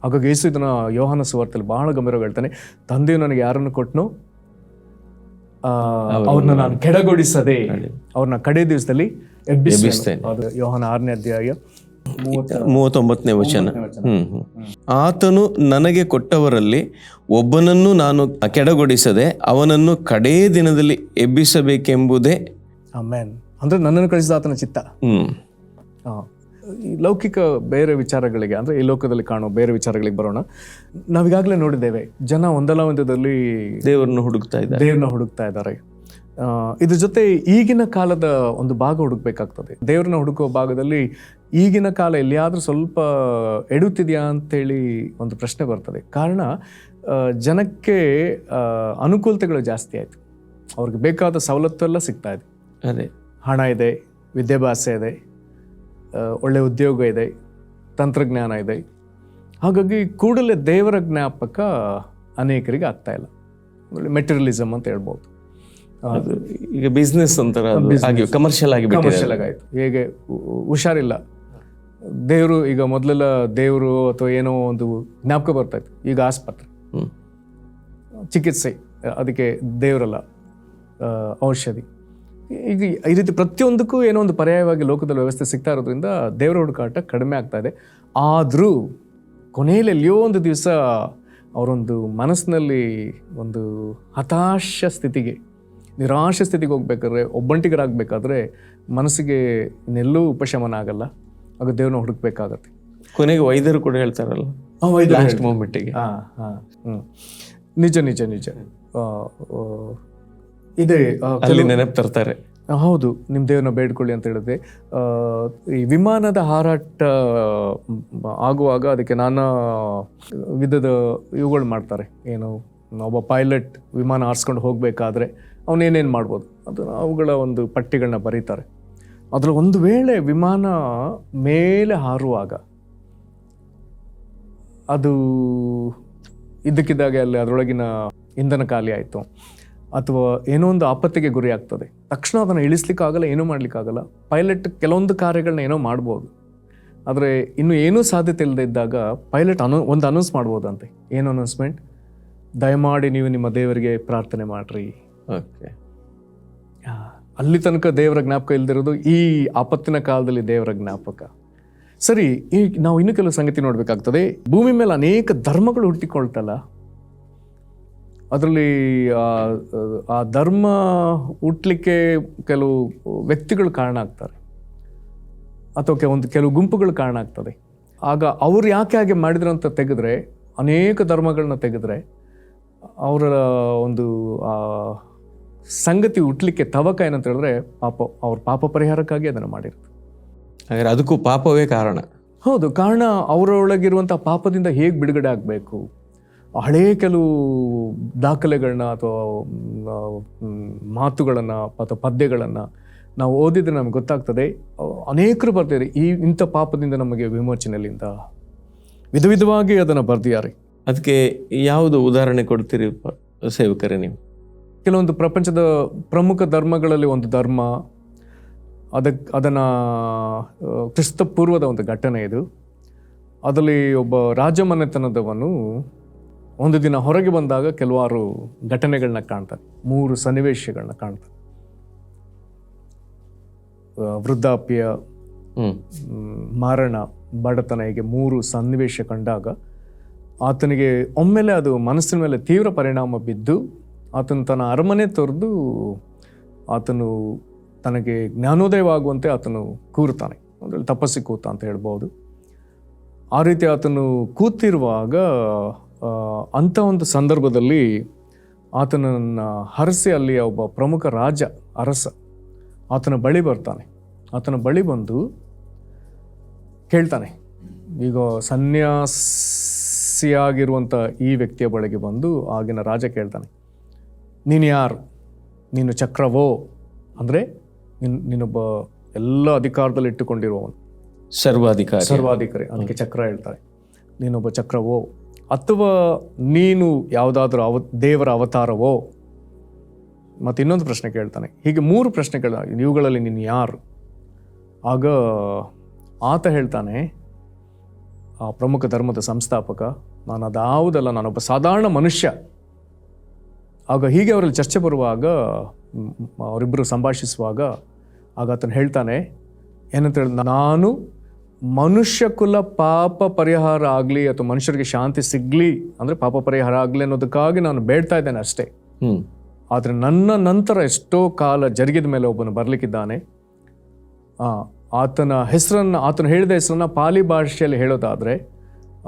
ಹಾಗಾಗಿ ಯೇಸು ಇದನ್ನು ಯೋಹಾನ ಸುವಾರ್ತೆಯಲ್ಲಿ ಬಹಳ ಗಂಭೀರವಾಗಿ ಹೇಳ್ತಾನೆ. ತಂದೆಯು ನನಗೆ ಯಾರನ್ನು ಕೊಟ್ಟನು? ಅವ್ರನ್ನ ನಾನು ಕೆಡಗೊಡಿಸದೆ ಅವ್ರನ್ನ ಕಡೆ ದಿವಸದಲ್ಲಿ ಎಬ್ಬಿಸ್ತೇನೆ. ಯೋಹಾನ ಆರನೇ ಅಧ್ಯಾಯ ಮೂವತ್ತೊಂಬತ್ತನೇ ವಚನ. ಹ್ಮ್ ಹ್ಮ್. ಆತನು ನನಗೆ ಕೊಟ್ಟವರಲ್ಲಿ ಒಬ್ಬನನ್ನು ನಾನು ಕೆಡಗೊಡಿಸದೆ ಅವನನ್ನು ಕಡೇ ದಿನದಲ್ಲಿ ಎಬ್ಬಿಸಬೇಕೆಂಬುದೇ ಆಮೇನ್ ಅಂದ್ರೆ ನನ್ನನ್ನು ಕಳಿಸಿದ ಆತನ ಚಿತ್ತ. ಹ್ಮ್. ಲೌಕಿಕ ಬೇರೆ ವಿಚಾರಗಳಿಗೆ ಅಂದ್ರೆ ಈ ಲೋಕದಲ್ಲಿ ಕಾಣೋ ಬೇರೆ ವಿಚಾರಗಳಿಗೆ ಬರೋಣ. ನಾವೀಗಾಗಲೇ ನೋಡಿದ್ದೇವೆ ಜನ ಒಂದಲ್ಲ ಒಂದದಲ್ಲಿ ದೇವರನ್ನು ಹುಡುಕ್ತಾ ಇದ್ದಾರೆ. ದೇವರನ್ನ ಹುಡುಕ್ತಾ ಇದ್ದಾರೆ. ಇದ್ರ ಜೊತೆ ಈಗಿನ ಕಾಲದ ಒಂದು ಭಾಗ ಹುಡುಕ್ಬೇಕಾಗ್ತದೆ. ದೇವ್ರನ್ನ ಹುಡುಕುವ ಭಾಗದಲ್ಲಿ ಈಗಿನ ಕಾಲ ಎಲ್ಲಿಯಾದರೂ ಸ್ವಲ್ಪ ಎಡುತ್ತಿದೆಯಾ ಅಂತೇಳಿ ಒಂದು ಪ್ರಶ್ನೆ ಬರ್ತದೆ. ಕಾರಣ ಜನಕ್ಕೆ ಅನುಕೂಲತೆಗಳು ಜಾಸ್ತಿ ಆಯಿತು. ಅವ್ರಿಗೆ ಬೇಕಾದ ಸವಲತ್ತು ಎಲ್ಲ ಸಿಗ್ತಾ ಇದೆ. ಅದೇ. ಹಣ ಇದೆ ವಿದ್ಯಾಭ್ಯಾಸ ಇದೆ ಒಳ್ಳೆ ಉದ್ಯೋಗ ಇದೆ ತಂತ್ರಜ್ಞಾನ ಇದೆ. ಹಾಗಾಗಿ ಕೂಡಲೇ ದೇವರ ಜ್ಞಾಪಕ ಅನೇಕರಿಗೆ ಆಗ್ತಾ ಇಲ್ಲ. ಮೆಟೀರಿಯಲಿಸಮ್ ಅಂತ ಹೇಳ್ಬೋದು. ಅದು ಈಗ ಬಿಸ್ನೆಸ್ ಒಂಥರ ಆಗಿ ಕಮರ್ಷಿಯಲ್ ಆಗಿ ಆಯಿತು. ಕಮರ್ಷಿಯಲ್ ಆಗಾಯ್ತು ಹೇಗೆ ಹುಷಾರಿಲ್ಲ. ದೇವರು ಈಗ ಮೊದಲೆಲ್ಲ ದೇವರು ಅಥವಾ ಏನೋ ಒಂದು ಜ್ಞಾಪಕ ಬರ್ತಾ ಇತ್ತು. ಈಗ ಆಸ್ಪತ್ರೆ. ಚಿಕಿತ್ಸೆ ಅದಕ್ಕೆ ದೇವರಲ್ಲ ಔಷಧಿ. ಈಗ ಈ ರೀತಿ ಪ್ರತಿಯೊಂದಕ್ಕೂ ಏನೋ ಒಂದು ಪರ್ಯಾಯವಾಗಿ ಲೋಕದಲ್ಲಿ ವ್ಯವಸ್ಥೆ ಸಿಗ್ತಾ ಇರೋದ್ರಿಂದ ದೇವರ ಹುಡುಕಾಟ ಕಡಿಮೆ ಆಗ್ತಾ ಇದೆ. ಆದರೂ ಕೊನೆಯಲ್ಲಿ ಎಲ್ಲಿಯೋ ಒಂದು ದಿವಸ ಅವರೊಂದು ಮನಸ್ಸಿನಲ್ಲಿ ಒಂದು ಹತಾಶ ಸ್ಥಿತಿಗೆ ನಿರಾಶ ಸ್ಥಿತಿಗೆ ಹೋಗ್ಬೇಕಾದ್ರೆ ಒಬ್ಬಂಟಿಗರಾಗಬೇಕಾದ್ರೆ ಮನಸ್ಸಿಗೆ ಇನ್ನೆಲ್ಲೂ ಉಪಶಮನ ಆಗಲ್ಲ. ಆಗ ದೇವ್ರನ್ನ ಹುಡುಕ್ಬೇಕಾಗತ್ತೆ. ಕೊನೆಗೆ ವೈದ್ಯರು ಕೂಡ ಹೇಳ್ತಾರಲ್ಲ ಲಾಸ್ಟ್ ಮೂಮೆಂಟಿಗೆ ಹಾ ಹಾ. ಹ್ಮ್. ನಿಜ ನಿಜ ನಿಜ. ಇದೆ ಅಲ್ಲಿ ನೆನಪು ತರ್ತಾರೆ. ಹೌದು ನಿಮ್ಮ ದೇವ್ರನ್ನ ಬೇಡ್ಕೊಳ್ಳಿ ಅಂತ ಹೇಳಿದ್ರೆ ಆ, ಈ ವಿಮಾನದ ಹಾರಾಟ ಆಗುವಾಗ ಅದಕ್ಕೆ ನಾನಾ ವಿಧದ ಇವುಗಳು ಮಾಡ್ತಾರೆ. ಏನು ಒಬ್ಬ ಪೈಲಟ್ ವಿಮಾನ ಆರಿಸ್ಕೊಂಡು ಹೋಗಬೇಕಾದ್ರೆ ಅವನೇನೇನು ಮಾಡ್ಬೋದು? ಅದನ್ನು ಅವುಗಳ ಒಂದು ಪಟ್ಟಿಗಳನ್ನ ಬರೀತಾರೆ. ಅದರ ಒಂದು ವೇಳೆ ವಿಮಾನ ಮೇಲೆ ಹಾರುವಾಗ ಅದು ಇದ್ದಕ್ಕಿದ್ದಾಗೆ ಅಲ್ಲಿ ಅದರೊಳಗಿನ ಇಂಧನ ಖಾಲಿ ಆಯಿತು ಅಥವಾ ಏನೋ ಒಂದು ಆಪತ್ತಿಗೆ ಗುರಿ ಆಗ್ತದೆ ತಕ್ಷಣ ಅದನ್ನು ಇಳಿಸ್ಲಿಕ್ಕಾಗಲ್ಲ, ಏನೂ ಮಾಡಲಿಕ್ಕಾಗಲ್ಲ. ಪೈಲಟ್ ಕೆಲವೊಂದು ಕಾರ್ಯಗಳನ್ನ ಏನೋ ಮಾಡ್ಬೋದು. ಆದರೆ ಇನ್ನು ಏನೂ ಸಾಧ್ಯತೆ ಇಲ್ಲದೇ ಇದ್ದಾಗ ಪೈಲಟ್ ಅನೌ, ಒಂದು ಅನೌನ್ಸ್ ಮಾಡ್ಬೋದಂತೆ. ಏನು ಅನೌನ್ಸ್ಮೆಂಟ್ ದಯಮಾಡಿ ನೀವು ನಿಮ್ಮ ದೇವರಿಗೆ ಪ್ರಾರ್ಥನೆ ಮಾಡಿರಿ. ಓಕೆ. ಅಲ್ಲಿ ತನಕ ದೇವರ ಜ್ಞಾಪಕ ಇಲ್ದಿರೋದು ಈ ಆಪತ್ತಿನ ಕಾಲದಲ್ಲಿ ದೇವರ ಜ್ಞಾಪಕ. ಸರಿ ಈ ನಾವು ಇನ್ನು ಕೆಲವು ಸಂಗತಿ ನೋಡಬೇಕಾಗ್ತದೆ. ಭೂಮಿ ಮೇಲೆ ಅನೇಕ ಧರ್ಮಗಳು ಹುಟ್ಟಿಕೊಳ್ತಲ್ಲ. ಅದರಲ್ಲಿ ಆ, ಧರ್ಮ ಹುಟ್ಟಲಿಕ್ಕೆ ಕೆಲವು ವ್ಯಕ್ತಿಗಳು ಕಾರಣ ಆಗ್ತಾರೆ. ಅಥವಾ ಒಂದು ಕೆಲವು ಗುಂಪುಗಳು ಕಾರಣ ಆಗ್ತದೆ. ಆಗ ಅವ್ರು ಯಾಕೆ ಹಾಗೆ ಮಾಡಿದ್ರು ಅಂತ ತೆಗೆದ್ರೆ ಅನೇಕ ಧರ್ಮಗಳನ್ನ ತೆಗೆದ್ರೆ ಅವರ ಒಂದು ಸಂಗತಿ ಹುಟ್ಟಲಿಕ್ಕೆ ತವಕ ಏನಂತ ಹೇಳಿದ್ರೆ ಪಾಪ ಅವ್ರ ಪಾಪ ಪರಿಹಾರಕ್ಕಾಗಿ ಅದನ್ನು ಮಾಡಿರ್ತಾರೆ. ಹಾಗಾದ್ರೆ ಅದಕ್ಕೂ ಪಾಪವೇ ಕಾರಣ. ಹೌದು ಕಾರಣ ಅವರೊಳಗಿರುವಂಥ ಪಾಪದಿಂದ ಹೇಗೆ ಬಿಡುಗಡೆ ಆಗಬೇಕು? ಹಳೇ ಕೆಲವು ದಾಖಲೆಗಳನ್ನ ಅಥವಾ ಮಾತುಗಳನ್ನು ಅಥವಾ ಪದ್ಯಗಳನ್ನು ನಾವು ಓದಿದ್ರೆ ನಮ್ಗೆ ಗೊತ್ತಾಗ್ತದೆ. ಅನೇಕರು ಬರ್ತಾರೆ ಈ ಇಂಥ ಪಾಪದಿಂದ ನಮಗೆ ವಿಮೋಚನೆಯಲ್ಲಿಂದ ವಿಧ ವಿಧವಾಗಿ ಅದನ್ನು ಬರ್ದಿದ್ದಾರೆ. ಅದಕ್ಕೆ ಯಾವುದು ಉದಾಹರಣೆ ಕೊಡ್ತೀರಿ ಪ- ಸೇವಕರೇ ನೀವು? ಕೆಲವೊಂದು ಪ್ರಪಂಚದ ಪ್ರಮುಖ ಧರ್ಮಗಳಲ್ಲಿ ಒಂದು ಧರ್ಮ ಅದಕ್ಕೆ ಅದನ್ನು ಕ್ರಿಸ್ತ ಪೂರ್ವದ ಒಂದು ಘಟನೆ ಇದು. ಅದರಲ್ಲಿ ಒಬ್ಬ ರಾಜಮನೆತನದವನು ಒಂದು ದಿನ ಹೊರಗೆ ಬಂದಾಗ ಕೆಲವಾರು ಘಟನೆಗಳನ್ನ ಕಾಣ್ತಾನೆ ಮೂರು ಸನ್ನಿವೇಶಗಳನ್ನ ಕಾಣ್ತಾನೆ ವೃದ್ಧಾಪ್ಯ ಮರಣ ಬಡತನ ಹೀಗೆ ಮೂರು ಸನ್ನಿವೇಶ ಕಂಡಾಗ ಆತನಿಗೆ ಒಮ್ಮೆಲೆ ಅದು ಮನಸ್ಸಿನ ಮೇಲೆ ತೀವ್ರ ಪರಿಣಾಮ ಬಿದ್ದು ಆತನು ತನ್ನ ಅರಮನೆ ತೊರೆದು ಆತನು ತನಗೆ ಜ್ಞಾನೋದಯವಾಗುವಂತೆ ಆತನು ಕೂರುತ್ತಾನೆ. ಅಂದರೆ ತಪಸ್ಸಿ ಕೂತ ಅಂತ ಹೇಳ್ಬೋದು. ಆ ರೀತಿ ಆತನು ಕೂತಿರುವಾಗ ಅಂಥ ಒಂದು ಸಂದರ್ಭದಲ್ಲಿ ಆತನನ್ನು ಹರಸಿ ಅಲ್ಲಿಯ ಒಬ್ಬ ಪ್ರಮುಖ ರಾಜ, ಅರಸ, ಆತನ ಬಳಿ ಬರ್ತಾನೆ. ಆತನ ಬಳಿ ಬಂದು ಕೇಳ್ತಾನೆ. ಈಗ ಸನ್ಯಾಸಿಯಾಗಿರುವಂಥ ಈ ವ್ಯಕ್ತಿಯ ಬಳಿಗೆ ಬಂದು ಆಗಿನ ರಾಜ ಕೇಳ್ತಾನೆ. ನೀನು ಯಾರು? ನೀನು ಚಕ್ರವೋ? ಅಂದರೆ ನಿನ್ನ ನೀನೊಬ್ಬ ಎಲ್ಲ ಅಧಿಕಾರದಲ್ಲಿ ಇಟ್ಟುಕೊಂಡಿರುವವನು. ಸರ್ವಾಧಿಕಾರಿ. ಸರ್ವಾಧಿಕಾರಿ. ಅದಕ್ಕೆ ಚಕ್ರ ಹೇಳ್ತಾರೆ. ನೀನೊಬ್ಬ ಚಕ್ರವೋ? ಅಥವಾ ನೀನು ಯಾವುದಾದ್ರೂ ಅವ ದೇವರ ಅವತಾರವೋ? ಮತ್ತು ಇನ್ನೊಂದು ಪ್ರಶ್ನೆ ಕೇಳ್ತಾನೆ. ಹೀಗೆ ಮೂರು ಪ್ರಶ್ನೆಗಳ ಇವುಗಳಲ್ಲಿ ನೀನು ಯಾರು? ಆಗ ಆತ ಹೇಳ್ತಾನೆ ಆ ಪ್ರಮುಖ ಧರ್ಮದ ಸಂಸ್ಥಾಪಕ ನಾನು ಅದಾವುದಲ್ಲ ನಾನೊಬ್ಬ ಸಾಧಾರಣ ಮನುಷ್ಯ. ಆಗ ಹೀಗೆ ಅವರಲ್ಲಿ ಚರ್ಚೆ ಬರುವಾಗ ಅವರಿಬ್ಬರು ಸಂಭಾಷಿಸುವಾಗ ಆಗ ಆತನು ಹೇಳ್ತಾನೆ ಏನಂತ ಹೇಳಿದ ನಾನು ಮನುಷ್ಯ ಕುಲ ಪಾಪ ಪರಿಹಾರ ಆಗಲಿ ಅಥವಾ ಮನುಷ್ಯರಿಗೆ ಶಾಂತಿ ಸಿಗಲಿ ಅಂದರೆ ಪಾಪ ಪರಿಹಾರ ಆಗಲಿ ಅನ್ನೋದಕ್ಕಾಗಿ ನಾನು ಬೇಡ್ತಾ ಇದ್ದೇನೆ ಅಷ್ಟೇ. ಹ್ಞೂ ಆದರೆ ನನ್ನ ನಂತರ ಎಷ್ಟೋ ಕಾಲ ಜರುಗಿದ ಮೇಲೆ ಒಬ್ಬನು ಬರಲಿಕ್ಕಿದ್ದಾನೆ. ಆತನ ಹೆಸರನ್ನು ಆತನು ಹೇಳಿದ ಹೆಸರನ್ನು ಪಾಲಿ ಭಾಷೆಯಲ್ಲಿ ಹೇಳೋದಾದರೆ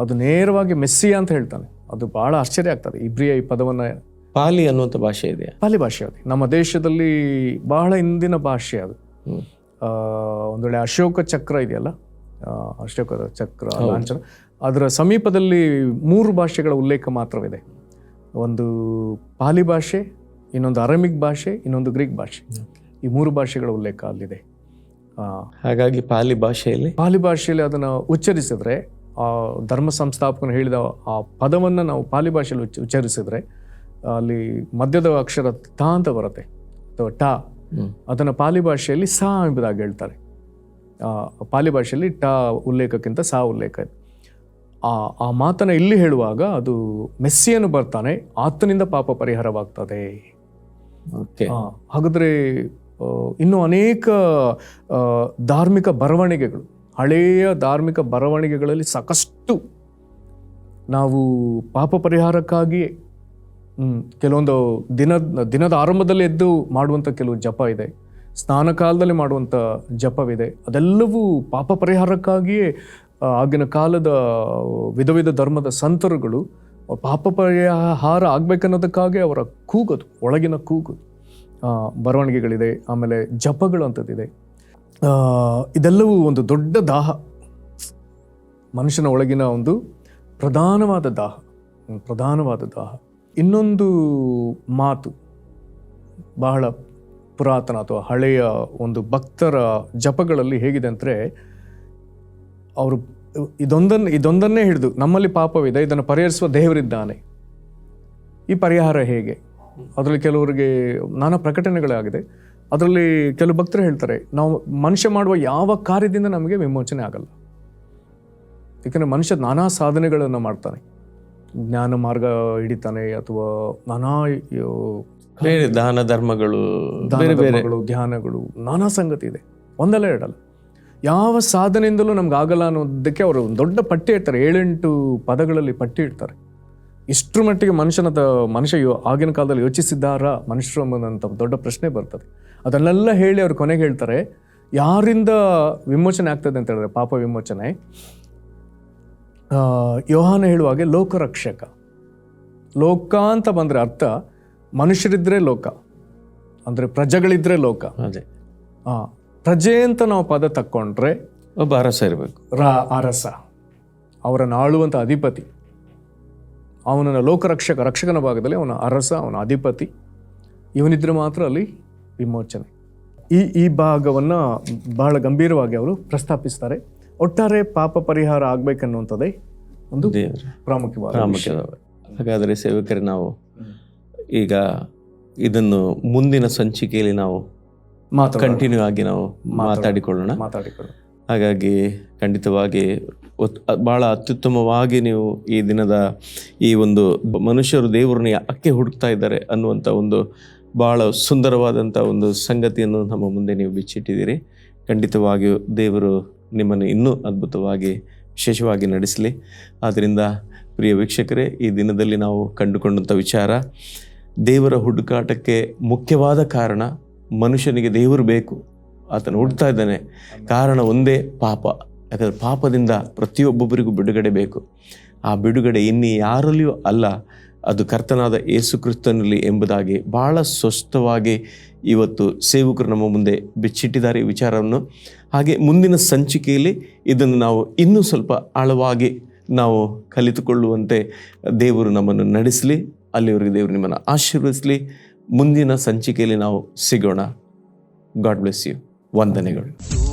ಅದು ನೇರವಾಗಿ ಮೆಸ್ಸಿಯಾ ಅಂತ ಹೇಳ್ತಾನೆ. ಅದು ಭಾಳ ಆಶ್ಚರ್ಯ ಆಗ್ತದೆ. ಇಬ್ರಿಯ ಈ ಪದವನ್ನು ಪಾಲಿ ಅನ್ನುವಂಥ ಭಾಷೆ ಇದೆ ಪಾಲಿ ಭಾಷೆ ಅದು. ನಮ್ಮ ದೇಶದಲ್ಲಿ ಬಹಳ ಹಿಂದಿನ ಭಾಷೆ ಅದು. ಒಂದು ವೇಳೆ ಅಶೋಕ ಚಕ್ರ ಇದೆಯಲ್ಲ? ಅಶೋಕದ ಚಕ್ರ ಲಾಂಛನ. ಅದರ ಸಮೀಪದಲ್ಲಿ ಮೂರು ಭಾಷೆಗಳ ಉಲ್ಲೇಖ ಮಾತ್ರವಿದೆ. ಒಂದು ಪಾಲಿ ಭಾಷೆ ಇನ್ನೊಂದು ಅರಮಿಕ್ ಭಾಷೆ ಇನ್ನೊಂದು ಗ್ರೀಕ್ ಭಾಷೆ. ಈ ಮೂರು ಭಾಷೆಗಳ ಉಲ್ಲೇಖ ಅಲ್ಲಿದೆ. ಹಾಗಾಗಿ ಪಾಲಿ ಭಾಷೆಯಲ್ಲಿ? ಪಾಲಿ ಭಾಷೆಯಲ್ಲಿ ಅದನ್ನು ಉಚ್ಚರಿಸಿದ್ರೆ ಆ ಧರ್ಮ ಸಂಸ್ಥಾಪಕನು ಹೇಳಿದ ಆ ಪದವನ್ನು ನಾವು ಪಾಲಿ ಭಾಷೆಯಲ್ಲಿ ಉಚ್ಚ ಉಚ್ಚರಿಸಿದ್ರೆ ಅಲ್ಲಿ ಮಧ್ಯದ ಅಕ್ಷರ ತಾ ಅಂತ ಬರುತ್ತೆ. ಅಥವಾ ಟಾ. ಅದನ್ನು ಪಾಲಿ ಭಾಷೆಯಲ್ಲಿ ಸಾ ಎಂಬುದಾಗಿ ಹೇಳ್ತಾರೆ. ಪಾಲಿ ಭಾಷೆಯಲ್ಲಿ ಟಾ ಉಲ್ಲೇಖಕ್ಕಿಂತ ಸಾ ಉಲ್ಲೇಖ. ಇದೆ ಆ ಆ ಮಾತನ್ನು ಇಲ್ಲಿ ಹೇಳುವಾಗ ಅದು ಮೆಸ್ಸಿಯನ್ನು ಬರ್ತಾನೆ ಆತನಿಂದ ಪಾಪ ಪರಿಹಾರವಾಗ್ತದೆ. ಹಾಗಾದ್ರೆ ಇನ್ನು ಅನೇಕ ಧಾರ್ಮಿಕ ಬರವಣಿಗೆಗಳು ಹಳೆಯ ಧಾರ್ಮಿಕ ಬರವಣಿಗೆಗಳಲ್ಲಿ ಸಾಕಷ್ಟು ನಾವು ಪಾಪ ಪರಿಹಾರಕ್ಕಾಗಿಯೇ ಕೆಲವೊಂದು ದಿನ, ದಿನದ ಆರಂಭದಲ್ಲಿ ಎದ್ದು ಮಾಡುವಂಥ ಕೆಲವು ಜಪ ಇದೆ. ಸ್ನಾನ ಕಾಲದಲ್ಲಿ ಮಾಡುವಂಥ ಜಪವಿದೆ. ಅದೆಲ್ಲವೂ ಪಾಪ ಪರಿಹಾರಕ್ಕಾಗಿಯೇ ಆಗಿನ ಕಾಲದ ವಿಧ ವಿಧ ಧರ್ಮದ ಸಂತರುಗಳು ಪಾಪ ಪರಿಹಾರ ಆಗಬೇಕನ್ನೋದಕ್ಕಾಗಿ ಅವರ ಕೂಗೋದು, ಒಳಗಿನ ಕೂಗು ಬರವಣಿಗೆಗಳಿದೆ, ಆಮೇಲೆ ಜಪಗಳು ಅಂಥದ್ದಿದೆ. ಇದೆಲ್ಲವೂ ಒಂದು ದೊಡ್ಡ ದಾಹ. ಮನುಷ್ಯನ ಒಳಗಿನ ಒಂದು ಪ್ರಧಾನವಾದ ದಾಹ. ಪ್ರಧಾನವಾದ ದಾಹ. ಇನ್ನೊಂದು ಮಾತು ಬಹಳ ಪುರಾತನ ಅಥವಾ ಹಳೆಯ ಒಂದು ಭಕ್ತರ ಜಪಗಳಲ್ಲಿ ಹೇಗಿದೆ ಅಂದರೆ, ಅವರು ಇದೊಂದನ್ನು ಇದೊಂದನ್ನೇ ಹಿಡಿದು ನಮ್ಮಲ್ಲಿ ಪಾಪವಿದೆ, ಇದನ್ನು ಪರಿಹರಿಸುವ ದೇವರಿದ್ದಾನೆ. ಈ ಪರಿಹಾರ ಹೇಗೆ? ಅದರಲ್ಲಿ ಕೆಲವರಿಗೆ ನಾನಾ ಪ್ರಕಟಣೆಗಳಾಗಿದೆ. ಅದರಲ್ಲಿ ಕೆಲವು ಭಕ್ತರು ಹೇಳ್ತಾರೆ, ನಾವು ಮನುಷ್ಯ ಮಾಡುವ ಯಾವ ಕಾರ್ಯದಿಂದ ನಮಗೆ ವಿಮೋಚನೆ ಆಗಲ್ಲ. ಏಕೆಂದರೆ ಮನುಷ್ಯ ನಾನಾ ಸಾಧನೆಗಳನ್ನು ಮಾಡ್ತಾನೆ. ಜ್ಞಾನ ಮಾರ್ಗ ಹಿಡಿತಾನೆ ಅಥವಾ ನಾನಾ ಬೇರೆ ದಾನ ಧರ್ಮಗಳು ಬೇರೆ ಧ್ಯಾನಗಳು ನಾನಾ ಸಂಗತಿ ಇದೆ. ಒಂದಲ್ಲ ಎರಡಲ್ಲ. ಯಾವ ಸಾಧನೆಯಿಂದಲೂ ನಮ್ಗೆ ಆಗಲ್ಲ ಅನ್ನೋದಕ್ಕೆ ಅವರು ಒಂದು ದೊಡ್ಡ ಪಟ್ಟಿ ಇಡ್ತಾರೆ. ಏಳೆಂಟು ಪದಗಳಲ್ಲಿ ಪಟ್ಟಿ ಇಡ್ತಾರೆ. ಇಷ್ಟರ ಮಟ್ಟಿಗೆ ಮನುಷ್ಯನ ಮನುಷ್ಯ ಯೋ- ಆಗಿನ ಕಾಲದಲ್ಲಿ ಯೋಚಿಸಿದ್ದಾರ? ಮನುಷ್ಯರು ಅನ್ನೋದಂಥ ದೊಡ್ಡ ಪ್ರಶ್ನೆ ಬರ್ತದೆ. ಅದನ್ನೆಲ್ಲ ಹೇಳಿ ಅವ್ರು ಕೊನೆಗೆ ಹೇಳ್ತಾರೆ. ಯಾರಿಂದ ವಿಮೋಚನೆ ಆಗ್ತದೆ ಅಂತ ಹೇಳಿದ್ರೆ ಪಾಪ ವಿಮೋಚನೆ. ಯೋಹಾನ ಹೇಳುವಾಗೆ ಲೋಕರಕ್ಷಕ. ಲೋಕ ಅಂತ ಬಂದರೆ ಅರ್ಥ ಮನುಷ್ಯರಿದ್ದರೆ ಲೋಕ ಅಂದರೆ ಪ್ರಜೆಗಳಿದ್ದರೆ ಲೋಕ. ಅದೇ. ಹಾಂ ಪ್ರಜೆ ಅಂತ ನಾವು ಪದ ತಕ್ಕೊಂಡ್ರೆ ಒಬ್ಬ ಅರಸ ಇರಬೇಕು. ರಾ ಅರಸ ಅವರನ್ನು ಆಳುವಂಥ ಅಧಿಪತಿ. ಅವನನ್ನು ಲೋಕರಕ್ಷಕ ರಕ್ಷಕನ ಭಾಗದಲ್ಲಿ ಅವನ ಅರಸ ಅವನ ಅಧಿಪತಿ. ಇವನಿದ್ರೆ ಮಾತ್ರ ಅಲ್ಲಿ ವಿಮೋಚನೆ. ಈ ಈ ಭಾಗವನ್ನು ಬಹಳ ಗಂಭೀರವಾಗಿ ಅವರು ಪ್ರಸ್ತಾಪಿಸ್ತಾರೆ. ಒಟ್ಟಾರೆ ಪಾಪ ಪರಿಹಾರ ಆಗ್ಬೇಕನ್ನುವಂಥದ್ದೇ ಒಂದು ಪ್ರಾಮುಖ್ಯವಾದ ಪ್ರಾಮುಖ್ಯವಾದ. ಹಾಗಾದರೆ ಸೇವಕರೇ ನಾವು ಈಗ ಇದನ್ನು ಮುಂದಿನ ಸಂಚಿಕೆಯಲ್ಲಿ ನಾವು. ಕಂಟಿನ್ಯೂ ಆಗಿ ನಾವು ಮಾತಾಡಿಕೊಳ್ಳೋಣ. ಮಾತಾಡಿಕೊಳ್ಳೋಣ. ಹಾಗಾಗಿ ಖಂಡಿತವಾಗಿ ಬಹಳ ಅತ್ಯುತ್ತಮವಾಗಿ ನೀವು ಈ ದಿನದ ಈ ಒಂದು ಮನುಷ್ಯರು ದೇವರನ್ನ ಯಾಕೆ ಹುಡುಕ್ತಾ ಇದ್ದಾರೆ ಅನ್ನುವಂಥ ಒಂದು ಬಹಳ ಸುಂದರವಾದಂಥ ಒಂದು ಸಂಗತಿಯನ್ನು ನಮ್ಮ ಮುಂದೆ ನೀವು ಬಿಚ್ಚಿಟ್ಟಿದ್ದೀರಿ. ಖಂಡಿತವಾಗಿಯೂ ದೇವರು ನಿಮ್ಮನ್ನು ಇನ್ನೂ ಅದ್ಭುತವಾಗಿ, ವಿಶೇಷವಾಗಿ ನಡೆಸಲಿ. ಆದ್ದರಿಂದ ಪ್ರಿಯ ವೀಕ್ಷಕರೇ, ಈ ದಿನದಲ್ಲಿ ನಾವು ಕಂಡುಕೊಂಡಂಥ ವಿಚಾರ, ದೇವರ ಹುಡುಕಾಟಕ್ಕೆ ಮುಖ್ಯವಾದ ಕಾರಣ ಮನುಷ್ಯನಿಗೆ ದೇವರು ಬೇಕು. ಆತನು ಹುಡ್ತಾ ಇದ್ದಾನೆ. ಕಾರಣ ಒಂದೇ ಪಾಪ. ಯಾಕಂದರೆ ಪಾಪದಿಂದ ಪ್ರತಿಯೊಬ್ಬೊಬ್ಬರಿಗೂ ಬಿಡುಗಡೆ ಬೇಕು. ಆ ಬಿಡುಗಡೆ ಇನ್ನಿ ಯಾರಲ್ಲಿಯೂ ಅಲ್ಲ. ಅದು ಕರ್ತನಾದ ಏಸು ಕ್ರಿಸ್ತನಲ್ಲಿ ಎಂಬುದಾಗಿ ಭಾಳ ಸ್ವಸ್ಥವಾಗಿ ಇವತ್ತು ಸೇವಕರು ನಮ್ಮ ಮುಂದೆ ಬಿಚ್ಚಿಟ್ಟಿದ್ದಾರೆ ಈ ವಿಚಾರವನ್ನು. ಹಾಗೆ ಮುಂದಿನ ಸಂಚಿಕೆಯಲ್ಲಿ ಇದನ್ನು ನಾವು ಇನ್ನೂ ಸ್ವಲ್ಪ ಆಳವಾಗಿ ನಾವು ಕಲಿತುಕೊಳ್ಳುವಂತೆ ದೇವರು ನಮ್ಮನ್ನು ನಡೆಸಲಿ, ಅಲ್ಲಿವರೆಗೆ ದೇವರು ನಿಮ್ಮನ್ನು ಆಶೀರ್ವದಿಸಲಿ. ಮುಂದಿನ ಸಂಚಿಕೆಯಲ್ಲಿ ನಾವು ಸಿಗೋಣ. ಗಾಡ್ ಬ್ಲೆಸ್ ಯು ವಂದನೆಗಳು.